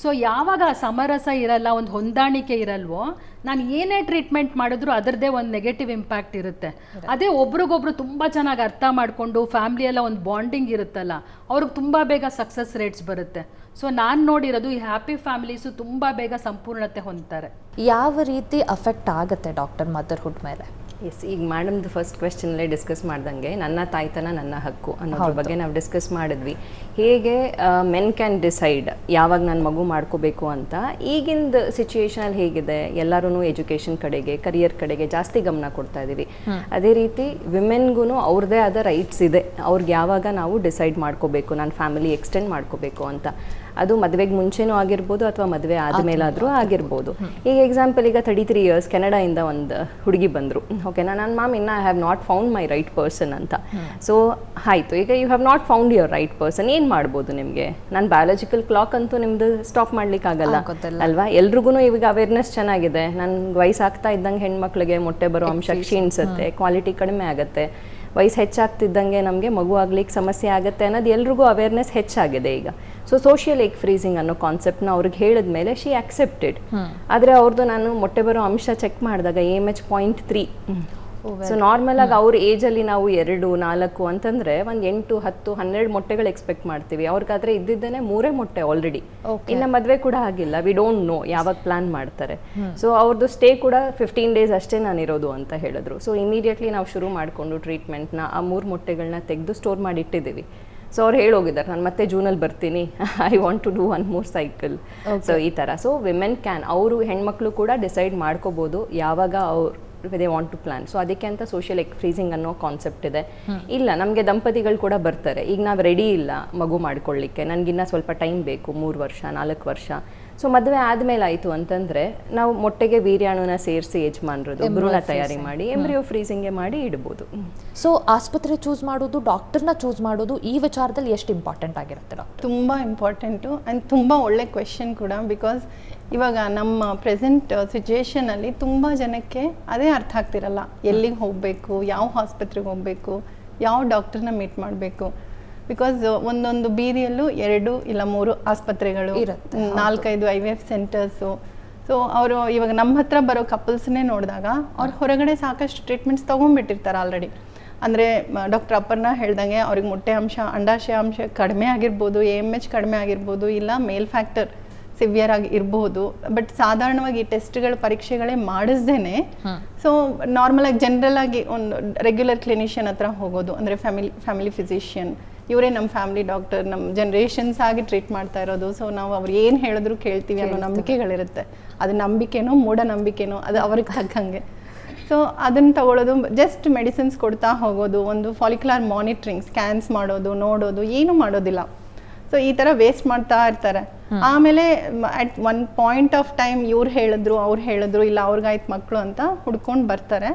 ಸೊ ಯಾವಾಗ ಸಮರಸ ಇರಲ್ಲ ಒಂದು ಹೊಂದಾಣಿಕೆ ಇರಲ್ವೋ ನಾನು ಏನೇ ಟ್ರೀಟ್ಮೆಂಟ್ ಮಾಡಿದ್ರು ಅದರದ್ದೇ ಒಂದು ನೆಗೆಟಿವ್ ಇಂಪ್ಯಾಕ್ಟ್ ಇರುತ್ತೆ. ಅದೇ ಒಬ್ರಿಗೊಬ್ರು ತುಂಬ ಚೆನ್ನಾಗಿ ಅರ್ಥ ಮಾಡಿಕೊಂಡು ಫ್ಯಾಮ್ಲಿಯೆಲ್ಲ ಒಂದು ಬಾಂಡಿಂಗ್ ಇರುತ್ತಲ್ಲ ಅವ್ರಿಗೆ ತುಂಬ ಬೇಗ ಸಕ್ಸಸ್ ರೇಟ್ಸ್ ಬರುತ್ತೆ. ಸೊ ನಾನು ನೋಡಿರೋದು ಈ ಹ್ಯಾಪಿ ಫ್ಯಾಮಿಲೀಸು ತುಂಬ ಬೇಗ ಸಂಪೂರ್ಣತೆ ಹೊಂದ್ತಾರೆ. ಯಾವ ರೀತಿ ಅಫೆಕ್ಟ್ ಆಗುತ್ತೆ ಡಾಕ್ಟರ್ ಮದರ್ಹುಡ್ ಮೇಲೆ? ಎಸ್ ಈಗ ಮೇಡಮ್ದು ಫಸ್ಟ್ ಕ್ವೆಶನಲ್ಲೇ ಡಿಸ್ಕಸ್ ಮಾಡ್ದಂಗೆ ನನ್ನ ತಾಯ್ತನ ನನ್ನ ಹಕ್ಕು ಅನ್ನೋದ್ರ ಬಗ್ಗೆ ನಾವು ಡಿಸ್ಕಸ್ ಮಾಡಿದ್ವಿ. ಹೇಗೆ ಮೆನ್ ಕ್ಯಾನ್ ಡಿಸೈಡ್ ಯಾವಾಗ ನಾನು ಮಗು ಮಾಡ್ಕೋಬೇಕು ಅಂತ. ಈಗಿಂದ ಸಿಚುಯೇಷನಲ್ಲಿ ಹೇಗಿದೆ? ಎಲ್ಲರೂ ಎಜುಕೇಷನ್ ಕಡೆಗೆ ಕರಿಯರ್ ಕಡೆಗೆ ಜಾಸ್ತಿ ಗಮನ ಕೊಡ್ತಾ ಇದ್ದೀವಿ ಅದೇ ರೀತಿ ವಿಮೆನ್ಗೂ ಅವ್ರದ್ದೇ ಆದ ರೈಟ್ಸ್ ಇದೆ. ಅವ್ರಿಗೆ ಯಾವಾಗ ನಾವು ಡಿಸೈಡ್ ಮಾಡ್ಕೋಬೇಕು ನಾನು ಫ್ಯಾಮಿಲಿ ಎಕ್ಸ್ಟೆಂಡ್ ಮಾಡ್ಕೋಬೇಕು ಅಂತ. ಅದು ಮದುವೆಗೆ ಮುಂಚೆನೂ ಆಗಿರ್ಬೋದು ಅಥವಾ ಮದುವೆ ಆದಮೇಲಾದರೂ ಆಗಿರ್ಬೋದು. ಈಗ ಎಕ್ಸಾಂಪಲ್ ಈಗ ತರ್ಟಿ ತ್ರೀ ಇಯರ್ಸ್ ಕೆನಡಾಯಿಂದ ಒಂದು ಹುಡುಗಿ ಬಂದರು. ಓಕೆನಾ ನನ್ನ ಮ್ಯಾಮ್ ಇನ್ನು I have not found my right person ಅಂತ. ಸೊ ಆಯಿತು. ಈಗ you have not found your right person ಏನು ಮಾಡ್ಬೋದು ನಿಮಗೆ? ನಾನು ಬಯಾಲಜಿಕಲ್ ಕ್ಲಾಕ್ ಅಂತೂ ನಿಮ್ಮದು ಸ್ಟಾಪ್ ಮಾಡ್ಲಿಕ್ಕಾಗಲ್ಲ. ಆಗಲ್ಲ ಅಲ್ವಾ? ಎಲ್ರಿಗೂ ಇವಾಗ ಅವೇರ್ನೆಸ್ ಚೆನ್ನಾಗಿದೆ. ನನ್ಗೆ ವಯಸ್ಸಾಗ್ತಾ ಇದ್ದಂಗೆ ಹೆಣ್ಮಕ್ಳಿಗೆ ಮೊಟ್ಟೆ ಬರೋ ಅಂಶ ಕ್ಷೀಣಿಸುತ್ತೆ ಕ್ವಾಲಿಟಿ ಕಡಿಮೆ ಆಗುತ್ತೆ. ವಯಸ್ಸು ಹೆಚ್ಚಾಗ್ತಿದ್ದಂಗೆ ನಮಗೆ ಮಗು ಆಗ್ಲಿಕ್ಕೆ ಸಮಸ್ಯೆ ಆಗುತ್ತೆ ಅನ್ನೋದು ಎಲ್ರಿಗೂ ಅವೇರ್ನೆಸ್ ಹೆಚ್ಚಾಗಿದೆ ಈಗ. ಸೊ ಸೋಷಿಯಲ್ ಏಕ್ ಫ್ರೀಸಿಂಗ್ ಅನ್ನೋ ಕಾನ್ಸೆಪ್ಟ್ನ ಅವ್ರಿಗೆ ಹೇಳಿದ ಮೇಲೆ ಶಿ ಆಕ್ಸೆಪ್ಟೆಡ್ ಆದರೆ ಅವ್ರದ್ದು ನಾನು ಮೊಟ್ಟೆ ಬರೋ ಅಂಶ ಚೆಕ್ ಮಾಡಿದಾಗ M H point three so normal ಆಗಿ ಅವ್ರ ಏಜಲ್ಲಿ ನಾವು ಎರಡು ನಾಲ್ಕು ಅಂತಂದ್ರೆ ಒಂದು ಎಂಟು ಹತ್ತು ಹನ್ನೆರಡು ಮೊಟ್ಟೆಗಳು ಎಕ್ಸ್ಪೆಕ್ಟ್ ಮಾಡ್ತೀವಿ. ಅವ್ರಿಗಾದ್ರೆ ಇದ್ದಿದ್ದೇನೆ ಮೂರೇ ಮೊಟ್ಟೆ ಆಲ್ರೆಡಿ ಇನ್ನ ಮದ್ವೆ ಕೂಡ ಆಗಿಲ್ಲ. ವಿ ಡೋಂಟ್ ನೋ ಯಾವಾಗ ಪ್ಲಾನ್ ಮಾಡ್ತಾರೆ. ಸೊ ಅವ್ರದ್ದು ಸ್ಟೇ ಕೂಡ ಫಿಫ್ಟೀನ್ ಡೇಸ್ ಅಷ್ಟೇ ನಾನು ಇರೋದು ಅಂತ ಹೇಳಿದ್ರು. ಸೊ ಇಮಿಡಿಯೇಟ್ಲಿ ನಾವು ಶುರು ಮಾಡಿಕೊಂಡು ಟ್ರೀಟ್ಮೆಂಟ್ನ ಆ ಮೂರು ಮೊಟ್ಟೆಗಳನ್ನ ತೆಗೆದು ಸ್ಟೋರ್ ಮಾಡಿ ಇಟ್ಟಿದ್ದೀವಿ ಸೊ ಅವ್ರು ಹೇಳೋಗಿದ್ದಾರೆ ನಾನು ಮತ್ತೆ ಜೂನಲ್ಲಿ ಬರ್ತೀನಿ. I want to do one more cycle so ಈ ಥರ ಸೊ ವಿಮೆನ್ ಕ್ಯಾನ್ ಅವರು ಹೆಣ್ಮಕ್ಳು ಕೂಡ ಡಿಸೈಡ್ ಮಾಡ್ಕೋಬೋದು ಯಾವಾಗ ಅವ್ರು they want to plan so ಅದಕ್ಕೆ ಅಂತ ಸೋಷಿಯಲ್ ಎಕ್ ಫ್ರೀಸಿಂಗ್ ಅನ್ನೋ ಕಾನ್ಸೆಪ್ಟ್ ಇದೆ. ಇಲ್ಲ ನಮಗೆ ದಂಪತಿಗಳು ಕೂಡ ಬರ್ತಾರೆ. ಈಗ ನಾವು ರೆಡಿ ಇಲ್ಲ ಮಗು ಮಾಡ್ಕೊಳ್ಳಿಕ್ಕೆ. ನನಗಿನ್ನ ಸ್ವಲ್ಪ ಟೈಮ್ ಬೇಕು ಮೂರು ವರ್ಷ ನಾಲ್ಕು ವರ್ಷ. ಸೊ ಮದುವೆ ಆದಮೇಲೆ ಆಯ್ತು ಅಂತಂದ್ರೆ ನಾವು ಮೊಟ್ಟೆಗೆ ವೀರ್ಯಾಣುನ ಸೇರಿಸಿ ಯಜಮಾನ್ರದ್ದು ಭ್ರೂಣ ತಯಾರಿ ಮಾಡಿ ಎಂಬ್ರಿಯೋ ಫ್ರೀಸಿಂಗ್ಗೆ ಮಾಡಿ ಇಡ್ಬೋದು. ಸೊ ಆಸ್ಪತ್ರೆ ಚೂಸ್ ಮಾಡೋದು ಡಾಕ್ಟರ್ನ ಚೂಸ್ ಮಾಡೋದು ಈ ವಿಚಾರದಲ್ಲಿ ಎಷ್ಟು ಇಂಪಾರ್ಟೆಂಟ್ ಆಗಿರುತ್ತೆ ಡಾಕ್ಟರ್ ತುಂಬ ಇಂಪಾರ್ಟೆಂಟು ಅಂಡ್ ತುಂಬಾ ಒಳ್ಳೆ ಕ್ವೆಶನ್ ಕೂಡ ಬಿಕಾಸ್ ಇವಾಗ ನಮ್ಮ ಪ್ರೆಸೆಂಟ್ ಸಿಚುವೇಷನಲ್ಲಿ ತುಂಬಾ ಜನಕ್ಕೆ ಅದೇ ಅರ್ಥ ಆಗ್ತಿರಲ್ಲ. ಎಲ್ಲಿಗೆ ಹೋಗಬೇಕು ಯಾವ ಆಸ್ಪತ್ರೆಗೆ ಹೋಗಬೇಕು ಯಾವ ಡಾಕ್ಟರ್ನ ಮೀಟ್ ಮಾಡಬೇಕು. ಬಿಕಾಸ್ ಒಂದೊಂದು ಬೀದಿಯಲ್ಲೂ ಎರಡು ಇಲ್ಲ ಮೂರು ಆಸ್ಪತ್ರೆಗಳು ನಾಲ್ಕೈದು I V F centres so ಅವರು ಇವಾಗ ನಮ್ಮ ಹತ್ರ ಬರೋ ಕಪಲ್ಸ್ನೇ ನೋಡಿದಾಗ ಅವ್ರು ಹೊರಗಡೆ ಸಾಕಷ್ಟು ಟ್ರೀಟ್ಮೆಂಟ್ಸ್ ತೊಗೊಂಡ್ಬಿಟ್ಟಿರ್ತಾರೆ ಆಲ್ರೆಡಿ ಅಂದರೆ ಡಾಕ್ಟರ್ ಅಪ್ಪರ್ನ ಹೇಳ್ದಂಗೆ ಅವ್ರಿಗೆ ಮೊಟ್ಟೆ ಅಂಶ ಅಂಡಾಶಯ ಅಂಶ ಕಡಿಮೆ ಆಗಿರ್ಬೋದು ಎ ಎಂ ಎಚ್ ಕಡಿಮೆ ಆಗಿರ್ಬೋದು ಇಲ್ಲ ಮೇಲ್ ಫ್ಯಾಕ್ಟರ್ ಸಿವಿಯರ್ ಆಗಿ ಇರಬಹುದು ಬಟ್ ಸಾಧಾರಣವಾಗಿ ಟೆಸ್ಟ್ಗಳ ಪರೀಕ್ಷೆಗಳೇ ಮಾಡಿಸ್ದೇನೆ ಸೊ ನಾರ್ಮಲ್ ಆಗಿ ಜನರಲ್ ಆಗಿ ಒಂದು ರೆಗ್ಯುಲರ್ ಕ್ಲಿನಿಷಿಯನ್ ಹತ್ರ ಹೋಗೋದು. ಅಂದರೆ ಫ್ಯಾಮಿಲಿ ಫ್ಯಾಮಿಲಿ ಫಿಸಿಷಿಯನ್ ಇವರೇ ನಮ್ಮ ಫ್ಯಾಮಿಲಿ ಡಾಕ್ಟರ್ ನಮ್ಮ ಜನ್ರೇಷನ್ಸ್ ಆಗಿ ಟ್ರೀಟ್ ಮಾಡ್ತಾ ಇರೋದು. ಸೊ ನಾವು ಅವ್ರು ಏನು ಹೇಳಿದ್ರು ಕೇಳ್ತೀವಿ ಅನ್ನೋ ನಂಬಿಕೆಗಳಿರುತ್ತೆ. ಅದು ನಂಬಿಕೆನೋ ಮೂಢನಂಬಿಕೆನೋ ಅದು ಅವ್ರಿಗೆ ತಕ್ಕಂಗೆ. ಸೊ ಅದನ್ನು ತಗೊಳ್ಳೋದು ಜಸ್ಟ್ ಮೆಡಿಸಿನ್ಸ್ ಕೊಡ್ತಾ ಹೋಗೋದು ಒಂದು ಫಾಲಿಕ್ಯುಲರ್ ಮಾನಿಟ್ರಿಂಗ್ ಸ್ಕ್ಯಾನ್ಸ್ ಮಾಡೋದು ನೋಡೋದು ಏನು ಮಾಡೋದಿಲ್ಲ. ಸೊ ಈ ಥರ ವೇಸ್ಟ್ ಮಾಡ್ತಾ ಇರ್ತಾರೆ. ಆಮೇಲೆ at one point of time ಇವ್ರು ಹೇಳಿದ್ರು ಅವ್ರು ಹೇಳಿದ್ರು ಇಲ್ಲ ಅವ್ರಿಗಾಯ್ತು ಮಕ್ಕಳು ಅಂತ ಹುಡ್ಕೊಂಡು ಬರ್ತಾರೆ.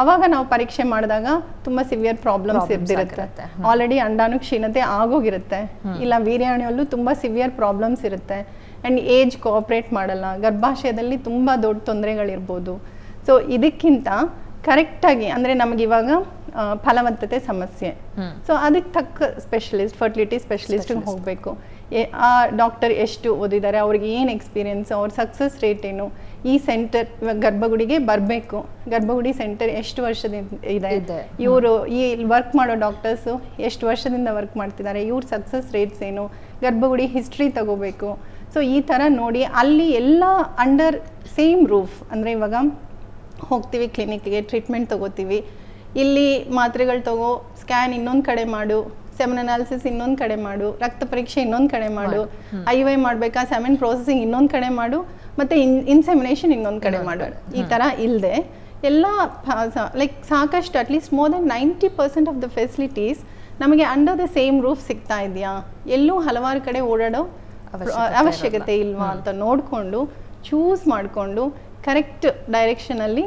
ಅವಾಗ ನಾವು ಪರೀಕ್ಷೆ ಮಾಡಿದಾಗ ತುಂಬಾ ಸಿವಿಯರ್ ಪ್ರಾಬ್ಲಮ್ಸ್ ಇದ್ದಿರುತ್ತೆ ಆಲ್ರೆಡಿ ಅಂಡಾನು ಕ್ಷೀಣತೆ ಆಗೋಗಿರುತ್ತೆ. ಇಲ್ಲ ವೀರ್ಯಾಣುವಲ್ಲೂ ತುಂಬಾ ಸಿವಿಯರ್ ಪ್ರಾಬ್ಲಮ್ಸ್ ಇರುತ್ತೆ. ಅಂಡ್ ಏಜ್ ಕೋಆಪ್ರೇಟ್ ಮಾಡಲ್ಲ. ಗರ್ಭಾಶಯದಲ್ಲಿ ತುಂಬಾ ದೊಡ್ಡ ತೊಂದರೆಗಳಿರ್ಬೋದು. ಸೊ ಇದಕ್ಕಿಂತ ಕರೆಕ್ಟಾಗಿ ಅಂದರೆ ನಮಗೆ ಇವಾಗ ಆ, ಫಲವತ್ತತೆ ಸಮಸ್ಯೆ. ಸೊ ಅದಕ್ಕೆ ತಕ್ಕ ಸ್ಪೆಷಲಿಸ್ಟ್ ಫರ್ಟಿಲಿಟಿ ಸ್ಪೆಷಲಿಸ್ಟ್ಗೆ ಹೋಗಬೇಕು. ಆ ಡಾಕ್ಟರ್ ಎಷ್ಟು ಓದಿದ್ದಾರೆ ಅವ್ರಿಗೆ ಏನು ಎಕ್ಸ್ಪೀರಿಯನ್ಸ್ ಅವ್ರ ಸಕ್ಸಸ್ ರೇಟ್ ಏನು ಈ ಸೆಂಟರ್ ಇವಾಗ ಗರ್ಭಗುಡಿಗೆ ಬರಬೇಕು. ಗರ್ಭಗುಡಿ ಸೆಂಟರ್ ಎಷ್ಟು ವರ್ಷದಿಂದ ಇದೆ? ಇದೆ. ಇವರು ಈ ವರ್ಕ್ ಮಾಡೋ ಡಾಕ್ಟರ್ಸು ಎಷ್ಟು ವರ್ಷದಿಂದ ವರ್ಕ್ ಮಾಡ್ತಿದ್ದಾರೆ ಇವ್ರ ಸಕ್ಸಸ್ ರೇಟ್ಸ್ ಏನು ಗರ್ಭಗುಡಿ ಹಿಸ್ಟ್ರಿ ತಗೋಬೇಕು. ಸೊ ಈ ಥರ ನೋಡಿ ಅಲ್ಲಿ ಎಲ್ಲ ಅಂಡರ್ ಸೇಮ್ ರೂಫ್ ಅಂದರೆ ಇವಾಗ ಹೋಗ್ತೀವಿ ಕ್ಲಿನಿಕ್ಗೆ ಟ್ರೀಟ್ಮೆಂಟ್ ತಗೋತೀವಿ. ಇಲ್ಲಿ ಮಾತ್ರೆಗಳು ತಗೋ ಸ್ಕ್ಯಾನ್ ಇನ್ನೊಂದು ಕಡೆ ಮಾಡು ಸೆಮನ್ ಅನಾಲಿಸಿಸ್ ಇನ್ನೊಂದು ಕಡೆ ಮಾಡು ರಕ್ತ ಪರೀಕ್ಷೆ ಇನ್ನೊಂದು ಕಡೆ ಮಾಡು ಐ ವೈ ಮಾಡಬೇಕಾ ಸೆಮೆನ್ ಪ್ರೊಸೆಸಿಂಗ್ ಇನ್ನೊಂದು ಕಡೆ ಮಾಡು ಮತ್ತು ಇನ್ ಇನ್ಸೆಮಿನೇಷನ್ ಇನ್ನೊಂದು ಕಡೆ ಮಾಡು. ಈ ಥರ ಇಲ್ಲದೆ ಎಲ್ಲ ಲೈಕ್ ಸಾಕಷ್ಟು at least more than ninety percent of the facilities ನಮಗೆ ಅಂಡರ್ ದ ಸೇಮ್ ರೂಫ್ ಸಿಗ್ತಾ ಇದೆಯಾ? ಎಲ್ಲೂ ಹಲವಾರು ಕಡೆ ಓಡಾಡೋ ಅವಶ್ಯಕತೆ ಇಲ್ವಾ ಅಂತ ನೋಡಿಕೊಂಡು ಚೂಸ್ ಮಾಡಿಕೊಂಡು ಕರೆಕ್ಟ್ ಡೈರೆಕ್ಷನಲ್ಲಿ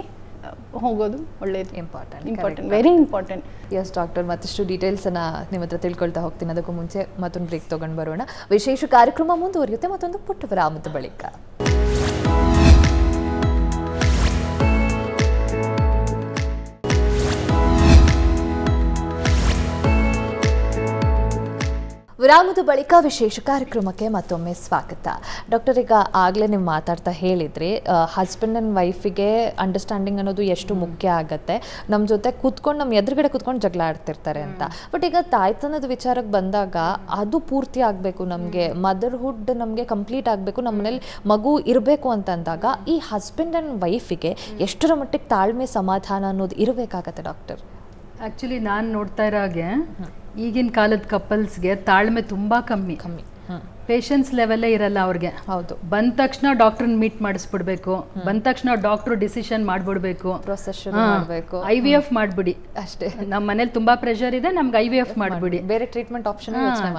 ಹೋಗೋದು ಒಳ್ಳೇದು. Important important very important yes doctor ಮತ್ತಷ್ಟು ಡೀಟೇಲ್ಸನ್ನು ನಿಮ್ಮ ಹತ್ರ ತಿಳ್ಕೊಳ್ತಾ ಹೋಗ್ತೀನಿ. ಅದಕ್ಕೂ ಮುಂಚೆ ಮತ್ತೊಂದು ಬ್ರೇಕ್ ತೊಗೊಂಡು ಬರೋಣ. ವಿಶೇಷ ಕಾರ್ಯಕ್ರಮ ಮುಂದುವರಿಯುತ್ತೆ ಮತ್ತೊಂದು ಪುಟ್ಟ ವಿರಾಮದ ಬಳಿಕ. ವಿರಾಮದ ಬಳಿಕ ವಿಶೇಷ ಕಾರ್ಯಕ್ರಮಕ್ಕೆ ಮತ್ತೊಮ್ಮೆ ಸ್ವಾಗತ. ಡಾಕ್ಟರ್ ಈಗ ಆಗಲೇ ನೀವು ಮಾತಾಡ್ತಾ ಹೇಳಿದ್ರಿ ಹಸ್ಬೆಂಡ್ ಆ್ಯಂಡ್ ವೈಫಿಗೆ ಅಂಡರ್ಸ್ಟ್ಯಾಂಡಿಂಗ್ ಅನ್ನೋದು ಎಷ್ಟು ಮುಖ್ಯ ಆಗುತ್ತೆ. ನಮ್ಮ ಜೊತೆ ಕೂತ್ಕೊಂಡು ನಮ್ಮ ಎದುರುಗಡೆ ಕೂತ್ಕೊಂಡು ಜಗಳ ಆಡ್ತಿರ್ತಾರೆ ಅಂತ. ಬಟ್ ಈಗ ತಾಯ್ತನದ ವಿಚಾರಕ್ಕೆ ಬಂದಾಗ ಅದು ಪೂರ್ತಿ ಆಗಬೇಕು ನಮಗೆ. ಮದರ್ಹುಡ್ ನಮಗೆ ಕಂಪ್ಲೀಟ್ ಆಗಬೇಕು. ನಮ್ಮನೇಲಿ ಮಗು ಇರಬೇಕು ಅಂತ ಅಂದಾಗ ಈ ಹಸ್ಬೆಂಡ್ ಆ್ಯಂಡ್ ವೈಫಿಗೆ ಎಷ್ಟರ ಮಟ್ಟಿಗೆ ತಾಳ್ಮೆ ಸಮಾಧಾನ ಅನ್ನೋದು ಇರಬೇಕಾಗತ್ತೆ ಡಾಕ್ಟರ್? ಆ್ಯಕ್ಚುಲಿ ನಾನು ನೋಡ್ತಾ ಇರೋ ಹಾಗೆ ಈಗಿನ ಕಾಲದ ಕಪಲ್ಸ್ಗೆ ತಾಳ್ಮೆ ತುಂಬ ಕಮ್ಮಿ. ಕಮ್ಮಿ. ಪೇಷನ್ಸ್ ಲೆವೆಲ್ಲೇ ಇರಲ್ಲ ಅವ್ರಿಗೆ. ಹೌದು. ಬಂದ ತಕ್ಷಣ ಡಾಕ್ಟರ್ನ ಮೀಟ್ ಮಾಡಿಸ್ಬಿಡ್ಬೇಕು. ಬಂದ ತಕ್ಷಣ ಡಾಕ್ಟರ್ ಡಿಸಿಷನ್ ಮಾಡ್ಬಿಡ್ಬೇಕು. ಐ ವಿ ಎಫ್ ಮಾಡ್ಬಿಡಿ. ಅಷ್ಟೇ. ನಮ್ಮ ಮನೇಲಿ ತುಂಬಾ ಪ್ರೆಷರ್ ಇದೆ ನಮ್ಗೆ ಐ ವಿ ಎಫ್ ಮಾಡ್ಬಿಡಿ. ಬೇರೆ ಟ್ರೀಟ್ಮೆಂಟ್ ಆಪ್ಷನ್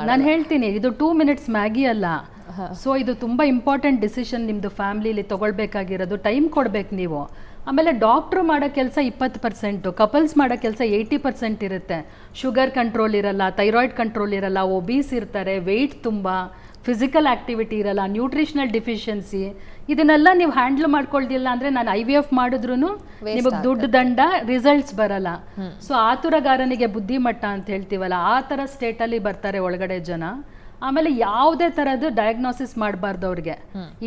ನಾನು ಹೇಳ್ತೀನಿ ಇದು ಟೂ ಮಿನಿಟ್ಸ್ ಮ್ಯಾಗಿ ಅಲ್ಲ. ಸೊ ಇದು ತುಂಬಾ ಇಂಪಾರ್ಟೆಂಟ್ ಡಿಸಿಷನ್ ನಿಮ್ದು ಫ್ಯಾಮಿಲಿಲಿ ತಗೊಳ್ಬೇಕಾಗಿರೋದು. ಟೈಮ್ ಕೊಡ್ಬೇಕು ನೀವು. ಆಮೇಲೆ ಡಾಕ್ಟ್ರು ಮಾಡೋ ಕೆಲಸ ಇಪ್ಪತ್ತು ಪರ್ಸೆಂಟು ಕಪಲ್ಸ್ ಮಾಡೋ ಕೆಲಸ ಏಯ್ಟಿ ಪರ್ಸೆಂಟ್ ಇರುತ್ತೆ. ಶುಗರ್ ಕಂಟ್ರೋಲ್ ಇರಲ್ಲ ಥೈರಾಯ್ಡ್ ಕಂಟ್ರೋಲ್ ಇರಲ್ಲ ಒಬೀಸ್ ಇರ್ತಾರೆ ವೆಯ್ಟ್ ತುಂಬ ಫಿಸಿಕಲ್ ಆಕ್ಟಿವಿಟಿ ಇರಲ್ಲ ನ್ಯೂಟ್ರಿಷನಲ್ ಡಿಫಿಷಿಯನ್ಸಿ ಇದನ್ನೆಲ್ಲ ನೀವು ಹ್ಯಾಂಡಲ್ ಮಾಡ್ಕೊಳ್ದಿಲ್ಲ ಅಂದರೆ ನಾನು ಐ ವಿ ಎಫ್ ಮಾಡಿದ್ರು ನಿಮಗೆ ದುಡ್ಡು ದಂಡ ರಿಸಲ್ಟ್ಸ್ ಬರಲ್ಲ. ಸೊ ಆತುರಗಾರನಿಗೆ ಬುದ್ಧಿಮಟ್ಟ ಅಂತ ಹೇಳ್ತೀವಲ್ಲ ಆ ಥರ ಸ್ಟೇಟಲ್ಲಿ ಬರ್ತಾರೆ ಒಳಗಡೆ ಜನ. ಆಮೇಲೆ ಯಾವುದೇ ಥರದ್ದು ಡಯಾಗ್ನೋಸಿಸ್ ಮಾಡಬಾರ್ದು ಅವ್ರಿಗೆ.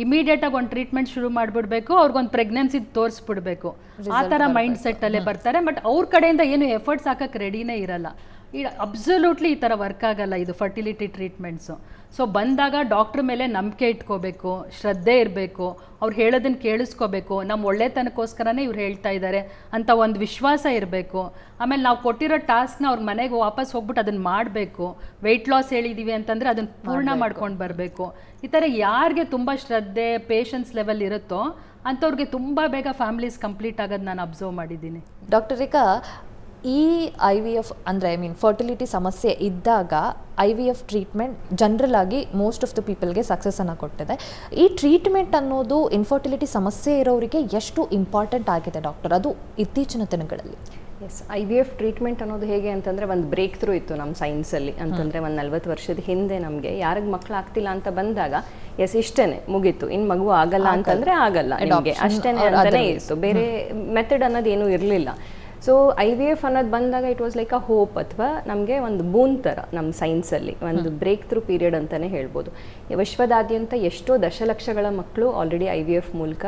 ಇಮಿಡಿಯೇಟ್ ಆಗಿ ಒಂದು ಟ್ರೀಟ್ಮೆಂಟ್ ಶುರು ಮಾಡಿಬಿಡ್ಬೇಕು ಅವ್ರಿಗೊಂದು ಪ್ರೆಗ್ನೆನ್ಸಿ ತೋರಿಸ್ಬಿಡ್ಬೇಕು. ಆ ಥರ ಮೈಂಡ್ ಸೆಟ್ ಅಲ್ಲೇ ಬರ್ತಾರೆ ಬಟ್ ಅವ್ರ ಕಡೆಯಿಂದ ಏನು ಎಫರ್ಟ್ಸ್ ಹಾಕಕ್ಕೆ ರೆಡಿನೇ ಇರಲ್ಲ. ಈ ಅಬ್ಸಲ್ಯೂಟ್ಲಿ ಈ ಥರ ವರ್ಕ್ ಆಗಲ್ಲ ಇದು ಫರ್ಟಿಲಿಟಿ ಟ್ರೀಟ್ಮೆಂಟ್ಸು ಸೊ ಬಂದಾಗ ಡಾಕ್ಟ್ರ್ ಮೇಲೆ ನಂಬಿಕೆ ಇಟ್ಕೋಬೇಕು ಶ್ರದ್ಧೆ ಇರಬೇಕು ಅವ್ರು ಹೇಳೋದನ್ನ ಕೇಳಿಸ್ಕೋಬೇಕು ನಮ್ಮ ಒಳ್ಳೆತನಕ್ಕೋಸ್ಕರನೇ ಇವ್ರು ಹೇಳ್ತಾ ಇದ್ದಾರೆ ಅಂತ ಒಂದು ವಿಶ್ವಾಸ ಇರಬೇಕು. ಆಮೇಲೆ ನಾವು ಕೊಟ್ಟಿರೋ ಟಾಸ್ಕ್ನ ಅವ್ರ ಮನೆಗೆ ವಾಪಸ್ ಹೋಗ್ಬಿಟ್ಟು ಅದನ್ನು ಮಾಡಬೇಕು. ವೆಯ್ಟ್ ಲಾಸ್ ಹೇಳಿದ್ದೀವಿ ಅಂತಂದರೆ ಅದನ್ನು ಪೂರ್ಣ ಮಾಡ್ಕೊಂಡು ಬರಬೇಕು. ಈ ಥರ ಯಾರಿಗೆ ತುಂಬ ಶ್ರದ್ಧೆ ಪೇಷನ್ಸ್ ಲೆವೆಲ್ ಇರುತ್ತೋ ಅಂಥವ್ರಿಗೆ ತುಂಬ ಬೇಗ ಫ್ಯಾಮಿಲೀಸ್ ಕಂಪ್ಲೀಟ್ ಆಗೋದು ನಾನು ಅಬ್ಸರ್ವ್ ಮಾಡಿದ್ದೀನಿ. ಡಾಕ್ಟರ್ ಈಗ ಈ ಐ ವಿ ಎಫ್ ಅಂದರೆ ಐ ಮೀನ್ ಫರ್ಟಿಲಿಟಿ ಸಮಸ್ಯೆ ಇದ್ದಾಗ I V F treatment general ಆಗಿ ಮೋಸ್ಟ್ ಆಫ್ ದ ಪೀಪಲ್ಗೆ ಸಕ್ಸಸ್ಸನ್ನು ಕೊಟ್ಟಿದೆ. ಈ ಟ್ರೀಟ್ಮೆಂಟ್ ಅನ್ನೋದು ಇನ್ಫರ್ಟಿಲಿಟಿ ಸಮಸ್ಯೆ ಇರೋರಿಗೆ ಎಷ್ಟು ಇಂಪಾರ್ಟೆಂಟ್ ಆಗಿದೆ ಡಾಕ್ಟರ್ ಅದು ಇತ್ತೀಚಿನ ದಿನಗಳಲ್ಲಿ. Yes I V F treatment ಅನ್ನೋದು ಹೇಗೆ ಅಂತಂದರೆ ಒಂದು ಬ್ರೇಕ್ ಥ್ರೂ ಇತ್ತು ನಮ್ಮ ಸೈನ್ಸಲ್ಲಿ ಅಂತಂದರೆ ಒಂದು ನಲ್ವತ್ತು ವರ್ಷದ ಹಿಂದೆ ನಮಗೆ ಯಾರಿಗೆ ಮಕ್ಕಳು ಆಗ್ತಿಲ್ಲ ಅಂತ ಬಂದಾಗ ಎಸ್ ಇಷ್ಟೇನೆ ಮುಗೀತು. ಇನ್ನು ಮಗು ಆಗಲ್ಲ ಅಂತಂದರೆ ಆಗಲ್ಲ ನಿಮಗೆ. Or ಅಂತಲೇ ಇತ್ತು. ಬೇರೆ ಮೆಥಡ್ ಅನ್ನೋದು ಏನೂ ಇರಲಿಲ್ಲ. ಸೊ ಐ ವಿ ಎಫ್ ಅನ್ನೋದು ಬಂದಾಗ it was like a hope ಅಥವಾ ನಮಗೆ ಒಂದು ಬೂನ್ ಥರ ನಮ್ಮ ಸೈನ್ಸಲ್ಲಿ ಒಂದು ಬ್ರೇಕ್ ಥ್ರೂ ಪೀರಿಯಡ್ ಅಂತಲೇ ಹೇಳ್ಬೋದು. ವಿಶ್ವದಾದ್ಯಂತ ಎಷ್ಟೋ ದಶಲಕ್ಷಗಳ ಮಕ್ಕಳು ಆಲ್ರೆಡಿ ಐ ವಿ ಎಫ್ ಮೂಲಕ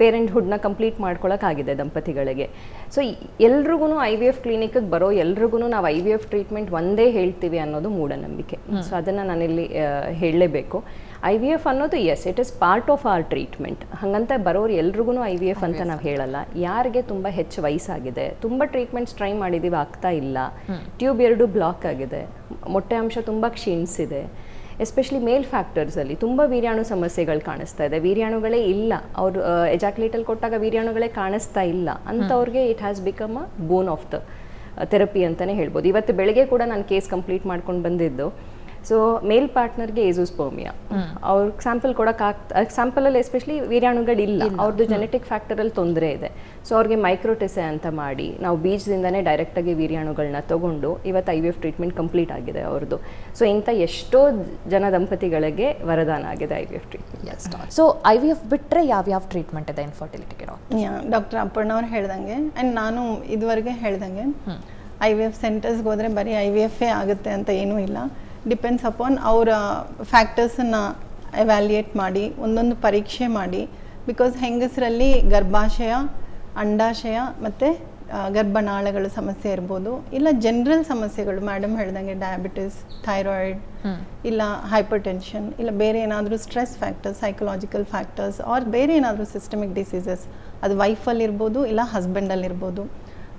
ಪೇರೆಂಟ್ಹುಡ್ನ ಕಂಪ್ಲೀಟ್ ಮಾಡ್ಕೊಳಕ್ಕಾಗಿದೆ ದಂಪತಿಗಳಿಗೆ. ಸೊ ಎಲ್ರಿಗೂ ಐ ವಿ ಎಫ್ ಕ್ಲಿನಿಕ್ಗೆ ಬರೋ ಎಲ್ರಿಗೂ ನಾವು ಐ ವಿ ಎಫ್ ಟ್ರೀಟ್ಮೆಂಟ್ ಒಂದೇ ಹೇಳ್ತೀವಿ ಅನ್ನೋದು ಮೂಢನಂಬಿಕೆ. ಸೊ ಅದನ್ನು ನಾನಿಲ್ಲಿ ಹೇಳಲೇಬೇಕು. ಐ ವಿ ಎಫ್ ಅನ್ನೋದು yes it is part of our treatment ಹಾಗಂತ ಬರೋರು ಎಲ್ರಿಗೂ ಐ ವಿ ಎಫ್ ಅಂತ ನಾವು ಹೇಳಲ್ಲ. ಯಾರಿಗೆ ತುಂಬ ಹೆಚ್ಚು ವಯಸ್ಸಾಗಿದೆ ತುಂಬ ಟ್ರೀಟ್ಮೆಂಟ್ಸ್ ಟ್ರೈ ಮಾಡಿದ್ದೀವಿ ಆಗ್ತಾ ಇಲ್ಲ. ಟ್ಯೂಬ್ ಎರಡು ಬ್ಲಾಕ್ ಆಗಿದೆ. ಮೊಟ್ಟೆ ಅಂಶ ತುಂಬ ಕ್ಷೀಣಿಸಿದೆ. ಎಸ್ಪೆಷಲಿ ಮೇಲ್ ಫ್ಯಾಕ್ಟರ್ಸಲ್ಲಿ ತುಂಬ ವೀರ್ಯಾಣು ಸಮಸ್ಯೆಗಳು ಕಾಣಿಸ್ತಾ ಇದೆ. ವೀರ್ಯಾಣುಗಳೇ ಇಲ್ಲ. ಅವರು ಎಜಾಕ್ಲೇಟಲ್ಲಿ ಕೊಟ್ಟಾಗ ವೀರ್ಯಾಣುಗಳೇ ಕಾಣಿಸ್ತಾ ಇಲ್ಲ. ಅಂಥವ್ರಿಗೆ it has become a boon of the therapy ಅಂತಲೇ ಹೇಳ್ಬೋದು. ಇವತ್ತು ಬೆಳಗ್ಗೆ ಕೂಡ ನಾನು ಕೇಸ್ ಕಂಪ್ಲೀಟ್ ಮಾಡ್ಕೊಂಡು ಬಂದಿದ್ದು. ಸೊ ಮೇಲ್ ಪಾರ್ಟ್ನರ್ಗೆ ಏಜೋಸ್ಪೋಮಿಯಾ ಅವ್ರ ಸ್ಯಾಂಪಲ್ ಕೊಡೋಕ್ಕಾಗ್ತಾ ಸ್ಯಾಂಪಲಲ್ಲಿ ಎಸ್ಪೆಷಲಿ ವೀರ್ಯಾಣುಗಳಿಲ್ಲ ಅವ್ರದ್ದು ಜೆನೆಟಿಕ್ ಫ್ಯಾಕ್ಟರಲ್ಲಿ ತೊಂದರೆ ಇದೆ. ಸೊ ಅವ್ರಿಗೆ ಮೈಕ್ರೋಟೆಸೆ ಅಂತ ಮಾಡಿ ನಾವು ಬೀಜದಿಂದನೇ ಡೈರೆಕ್ಟಾಗಿ ವೀರ್ಯಾಣುಗಳನ್ನ ತಗೊಂಡು ಇವತ್ತು I V F treatment complete ಆಗಿದೆ ಅವ್ರದ್ದು ಸೊ ಇಂಥ ಎಷ್ಟೋ ಜನ ದಂಪತಿಗಳಿಗೆ ವರದಾನ ಆಗಿದೆ I V F treatment so I V F ಬಿಟ್ಟರೆ ಯಾವ್ಯಾವ ಟ್ರೀಟ್ಮೆಂಟ್ ಇದೆ ಇನ್ಫರ್ಟಿಲಿಟಿಗೆ ಡಾಕ್ಟರ್? ಡಾಕ್ಟರ್ ಅಪ್ಪಣ್ಣವ್ರು ಹೇಳ್ದಂಗೆ ಆ್ಯಂಡ್ ನಾನು ಇದುವರೆಗೆ ಹೇಳ್ದಂಗೆ ಐ ವಿ ಎಫ್ ಸೆಂಟರ್ಸ್ಗೆ ಹೋದರೆ ಬರೀ ಐ ವಿ ಎಫೇ ಆಗುತ್ತೆ ಅಂತ ಏನೂ ಇಲ್ಲ. ಡಿಪೆಂಡ್ಸ್ ಅಪಾನ್ ಅವರ ಫ್ಯಾಕ್ಟರ್ಸನ್ನು ಎವ್ಯಾಲ್ಯೂಯೇಟ್ ಮಾಡಿ ಒಂದೊಂದು ಪರೀಕ್ಷೆ ಮಾಡಿ ಬಿಕಾಸ್ ಹೆಂಗಸರಲ್ಲಿ ಗರ್ಭಾಶಯ ಅಂಡಾಶಯ ಮತ್ತು ಗರ್ಭನಾಳಗಳ ಸಮಸ್ಯೆ ಇರ್ಬೋದು ಇಲ್ಲ ಜನರಲ್ ಸಮಸ್ಯೆಗಳು ಮೇಡಮ್ ಹೇಳ್ದಂಗೆ ಡಯಾಬಿಟಿಸ್ ಥೈರಾಯ್ಡ್ ಇಲ್ಲ ಹೈಪರ್ ಟೆನ್ಷನ್ ಇಲ್ಲ ಬೇರೆ ಏನಾದರೂ stress factors psychological factors or ಬೇರೆ ಏನಾದರೂ ಸಿಸ್ಟಮಿಕ್ ಡಿಸೀಸಸ್ ಅದು ವೈಫಲ್ಲಿ ಇರ್ಬೋದು ಇಲ್ಲ ಹಸ್ಬೆಂಡಲ್ಲಿ ಇರ್ಬೋದು.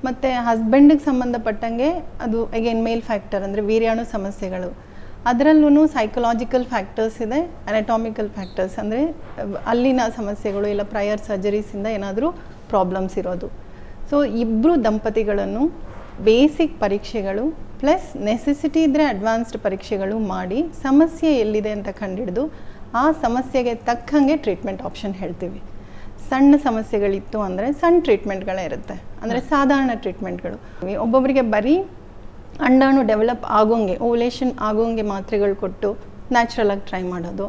ಮತ್ತು ಹಸ್ಬೆಂಡಿಗೆ ಸಂಬಂಧಪಟ್ಟಂಗೆ ಅದು ಅಗೇನ್ ಮೇಲ್ ಫ್ಯಾಕ್ಟರ್ ಅಂದರೆ ವೀರ್ಯಾಣು ಸಮಸ್ಯೆಗಳು. ಅದರಲ್ಲೂ ಸೈಕಲಾಜಿಕಲ್ ಫ್ಯಾಕ್ಟರ್ಸ್ ಇದೆ ಅನಾಟಾಮಿಕಲ್ ಫ್ಯಾಕ್ಟರ್ಸ್ ಅಂದರೆ ಅಲ್ಲಿನ ಸಮಸ್ಯೆಗಳು ಇಲ್ಲ ಪ್ರಯರ್ ಸರ್ಜರೀಸಿಂದ ಏನಾದರೂ ಪ್ರಾಬ್ಲಮ್ಸ್ ಇರೋದು. ಸೊ ಇಬ್ಬರು ದಂಪತಿಗಳನ್ನು ಬೇಸಿಕ್ ಪರೀಕ್ಷೆಗಳು ಪ್ಲಸ್ ನೆಸೆಸಿಟಿ ಇದ್ದರೆ ಅಡ್ವಾನ್ಸ್ಡ್ ಪರೀಕ್ಷೆಗಳು ಮಾಡಿ ಸಮಸ್ಯೆ ಎಲ್ಲಿದೆ ಅಂತ ಕಂಡಿಡಿದು ಆ ಸಮಸ್ಯೆಗೆ ತಕ್ಕಂಗೆ ಟ್ರೀಟ್ಮೆಂಟ್ ಆಪ್ಷನ್ ಹೇಳ್ತೀವಿ. ಸಣ್ಣ ಸಮಸ್ಯೆಗಳಿತ್ತು ಅಂದರೆ ಸಣ್ಣ ಟ್ರೀಟ್ಮೆಂಟ್ಗಳೇ ಇರುತ್ತೆ. ಅಂದರೆ ಸಾಧಾರಣ ಟ್ರೀಟ್ಮೆಂಟ್ಗಳು ಒಬ್ಬೊಬ್ಬರಿಗೆ ಬರೀ ಅಂಡಾಣು ಡೆವಲಪ್ ಆಗೋಂಗೆ ಓಲೇಷನ್ ಆಗೋಂಗೆ ಮಾತ್ರೆಗಳು ಕೊಟ್ಟು ನ್ಯಾಚುರಲ್ ಆಗಿ ಟ್ರೈ ಮಾಡೋದು.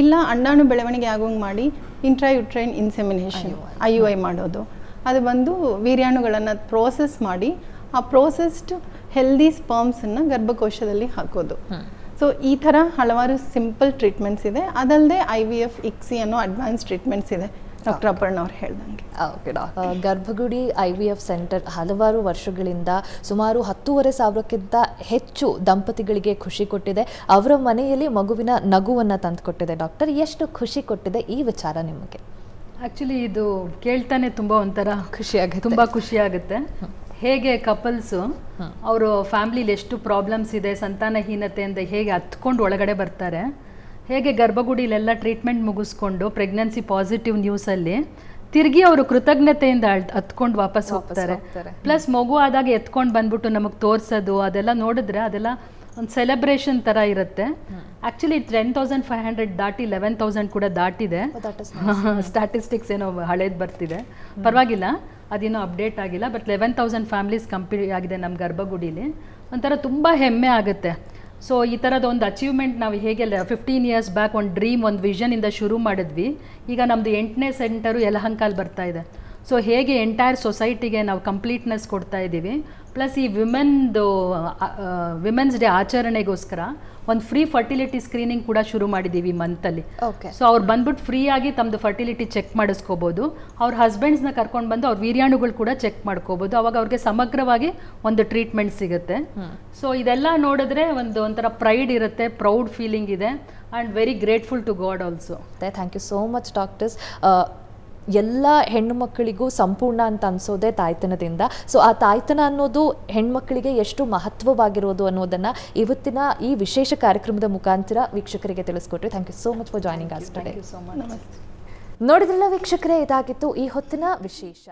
ಇಲ್ಲ ಅಂಡಾಣು ಬೆಳವಣಿಗೆ ಆಗೋಂಗೆ ಮಾಡಿ intrauterine insemination I U I. ಮಾಡೋದು. ಅದು ಬಂದು ವೀರ್ಯಾಣುಗಳನ್ನು ಪ್ರೋಸೆಸ್ ಮಾಡಿ ಆ ಪ್ರೋಸೆಸ್ಡ್ ಹೆಲ್ದಿ ಸ್ಪರ್ಮ್ಸನ್ನು ಗರ್ಭಕೋಶದಲ್ಲಿ ಹಾಕೋದು. ಸೊ ಈ ಥರ ಹಲವಾರು ಸಿಂಪಲ್ ಟ್ರೀಟ್ಮೆಂಟ್ಸ್ ಇದೆ. ಅದಲ್ಲದೆ ಐ ವಿ ಎಫ್ ಇಕ್ಸಿ ಅನ್ನೋ ಅಡ್ವಾನ್ಸ್ ಟ್ರೀಟ್ಮೆಂಟ್ಸ್ ಇದೆ. ಡಾಕ್ಟರ್ ಅಪರ್ಣ ಅವ್ರು ಹೇಳ್ದಂಗೆ. ಓಕೆ ಗರ್ಭಗುಡಿ ಐ ವಿ ಎಫ್ ಸೆಂಟರ್ ಹಲವಾರು ವರ್ಷಗಳಿಂದ ಸುಮಾರು ಹತ್ತೂವರೆ ಸಾವಿರಕ್ಕಿಂತ ಹೆಚ್ಚು ದಂಪತಿಗಳಿಗೆ ಖುಷಿ ಕೊಟ್ಟಿದೆ. ಅವರ ಮನೆಯಲ್ಲಿ ಮಗುವಿನ ನಗುವನ್ನು ತಂದುಕೊಟ್ಟಿದೆ. ಡಾಕ್ಟರ್ ಎಷ್ಟು ಖುಷಿ ಕೊಟ್ಟಿದೆ ಈ ವಿಚಾರ ನಿಮಗೆ? ಆ್ಯಕ್ಚುಲಿ ಇದು ಕೇಳ್ತಾನೆ ತುಂಬ ಒಂಥರ ಖುಷಿಯಾಗುತ್ತೆ. ತುಂಬ ಖುಷಿಯಾಗುತ್ತೆ. ಹೇಗೆ ಕಪಲ್ಸು ಅವರು ಫ್ಯಾಮ್ಲಿಲಿ ಎಷ್ಟು ಪ್ರಾಬ್ಲಮ್ಸ್ ಇದೆ ಸಂತಾನಹೀನತೆ ಅಂತ ಹೇಗೆ ಹತ್ಕೊಂಡು ಒಳಗಡೆ ಬರ್ತಾರೆ ಹೇಗೆ ಗರ್ಭಗುಡಿಲೆಲ್ಲ ಟ್ರೀಟ್ಮೆಂಟ್ ಮುಗಿಸ್ಕೊಂಡು ಪ್ರೆಗ್ನೆನ್ಸಿ ಪಾಸಿಟಿವ್ ನ್ಯೂಸಲ್ಲಿ ತಿರುಗಿ ಅವರು ಕೃತಜ್ಞತೆಯಿಂದ ಹತ್ಕೊಂಡು ವಾಪಸ್ ಹೋಗ್ತಾರೆ. ಪ್ಲಸ್ ಮಗು ಆದಾಗ ಎತ್ಕೊಂಡು ಬಂದ್ಬಿಟ್ಟು ನಮಗೆ ತೋರಿಸೋದು ಅದೆಲ್ಲ ನೋಡಿದ್ರೆ ಅದೆಲ್ಲ ಒಂದು ಸೆಲೆಬ್ರೇಷನ್ ಥರ ಇರುತ್ತೆ. Actually ten thousand five hundred ದಾಟಿ ಲೆವೆನ್ ತೌಸಂಡ್ ಕೂಡ ದಾಟಿದೆ. ಸ್ಟಾಟಿಸ್ಟಿಕ್ಸ್ ಸ್ಟ್ಯಾಟಿಸ್ಟಿಕ್ಸ್ ಏನೋ ಹಳೇದು ಬರ್ತಿದೆ. ಪರವಾಗಿಲ್ಲ ಅದೇನೋ ಅಪ್ಡೇಟ್ ಆಗಿಲ್ಲ but eleven thousand families complete ಆಗಿದೆ ನಮ್ಮ ಗರ್ಭಗುಡಿಲಿ. ಒಂಥರ ತುಂಬ ಹೆಮ್ಮೆ ಆಗುತ್ತೆ. ಸೊ ಈ ಥರದ ಒಂದು ಅಚೀವ್ಮೆಂಟ್ ನಾವು ಹೇಗೆ ಫಿಫ್ಟೀನ್ ಇಯರ್ಸ್ ಬ್ಯಾಕ್ ಒಂದು ಡ್ರೀಮ್ ಒಂದು ವಿಷನಿಂದ ಶುರು ಮಾಡಿದ್ವಿ. ಈಗ ನಮ್ಮದು ಎಂಟನೇ ಸೆಂಟರು ಯಲಹಂಕಲ್ ಬರ್ತಾ ಇದೆ. ಸೊ ಹೇಗೆ ಎಂಟೈರ್ ಸೊಸೈಟಿಗೆ ನಾವು ಕಂಪ್ಲೀಟ್ನೆಸ್ ಕೊಡ್ತಾ ಇದ್ದೀವಿ ಪ್ಲಸ್ ಈ ವಿಮೆನ್ದು ವಿಮೆನ್ಸ್ ಡೇ ಆಚರಣೆಗೋಸ್ಕರ ಒಂದು ಫ್ರೀ ಫರ್ಟಿಲಿಟಿ ಸ್ಕ್ರೀನಿಂಗ್ ಕೂಡ ಶುರು ಮಾಡಿದ್ದೀವಿ ಮಂತಲ್ಲಿ ಓಕೆ ಸೊ ಅವ್ರು ಬಂದ್ಬಿಟ್ಟು ಫ್ರೀ ಆಗಿ ತಮ್ಮದು ಫರ್ಟಿಲಿಟಿ ಚೆಕ್ ಮಾಡಿಸ್ಕೋಬೋದು. ಅವ್ರ ಹಸ್ಬೆಂಡ್ಸ್ನ ಕರ್ಕೊಂಡು ಬಂದು ಅವ್ರ ವೀರ್ಯಾಣುಗಳು ಕೂಡ ಚೆಕ್ ಮಾಡ್ಕೋಬೋದು. ಅವಾಗ ಅವ್ರಿಗೆ ಸಮಗ್ರವಾಗಿ ಒಂದು ಟ್ರೀಟ್ಮೆಂಟ್ ಸಿಗುತ್ತೆ. ಸೊ ಇದೆಲ್ಲ ನೋಡಿದ್ರೆ ಒಂದು ಒಂಥರ ಪ್ರೈಡ್ ಇರುತ್ತೆ ಪ್ರೌಡ್ ಫೀಲಿಂಗ್ ಇದೆ and very grateful to God also thank you so much doctors ಎಲ್ಲ ಹೆಣ್ಣು ಮಕ್ಕಳಿಗೂ ಸಂಪೂರ್ಣ ಅಂತ ಅನ್ಸೋದೇ ತಾಯ್ತನದಿಂದ. ಸೊ ಆ ತಾಯ್ತನ ಅನ್ನೋದು ಹೆಣ್ಮಕ್ಳಿಗೆ ಎಷ್ಟು ಮಹತ್ವವಾಗಿರೋದು ಅನ್ನೋದನ್ನು ಇವತ್ತಿನ ಈ ವಿಶೇಷ ಕಾರ್ಯಕ್ರಮದ ಮುಖಾಂತರ ವೀಕ್ಷಕರಿಗೆ ತಿಳಿಸ್ಕೊಟ್ರಿ. Thank you so much for joining us today ನಮಸ್ತೆ ನೋಡಿದ್ರಲ್ಲ ವೀಕ್ಷಕರೇ ಇದಾಗಿತ್ತು ಈ ಹೊತ್ತಿನ ವಿಶೇಷ.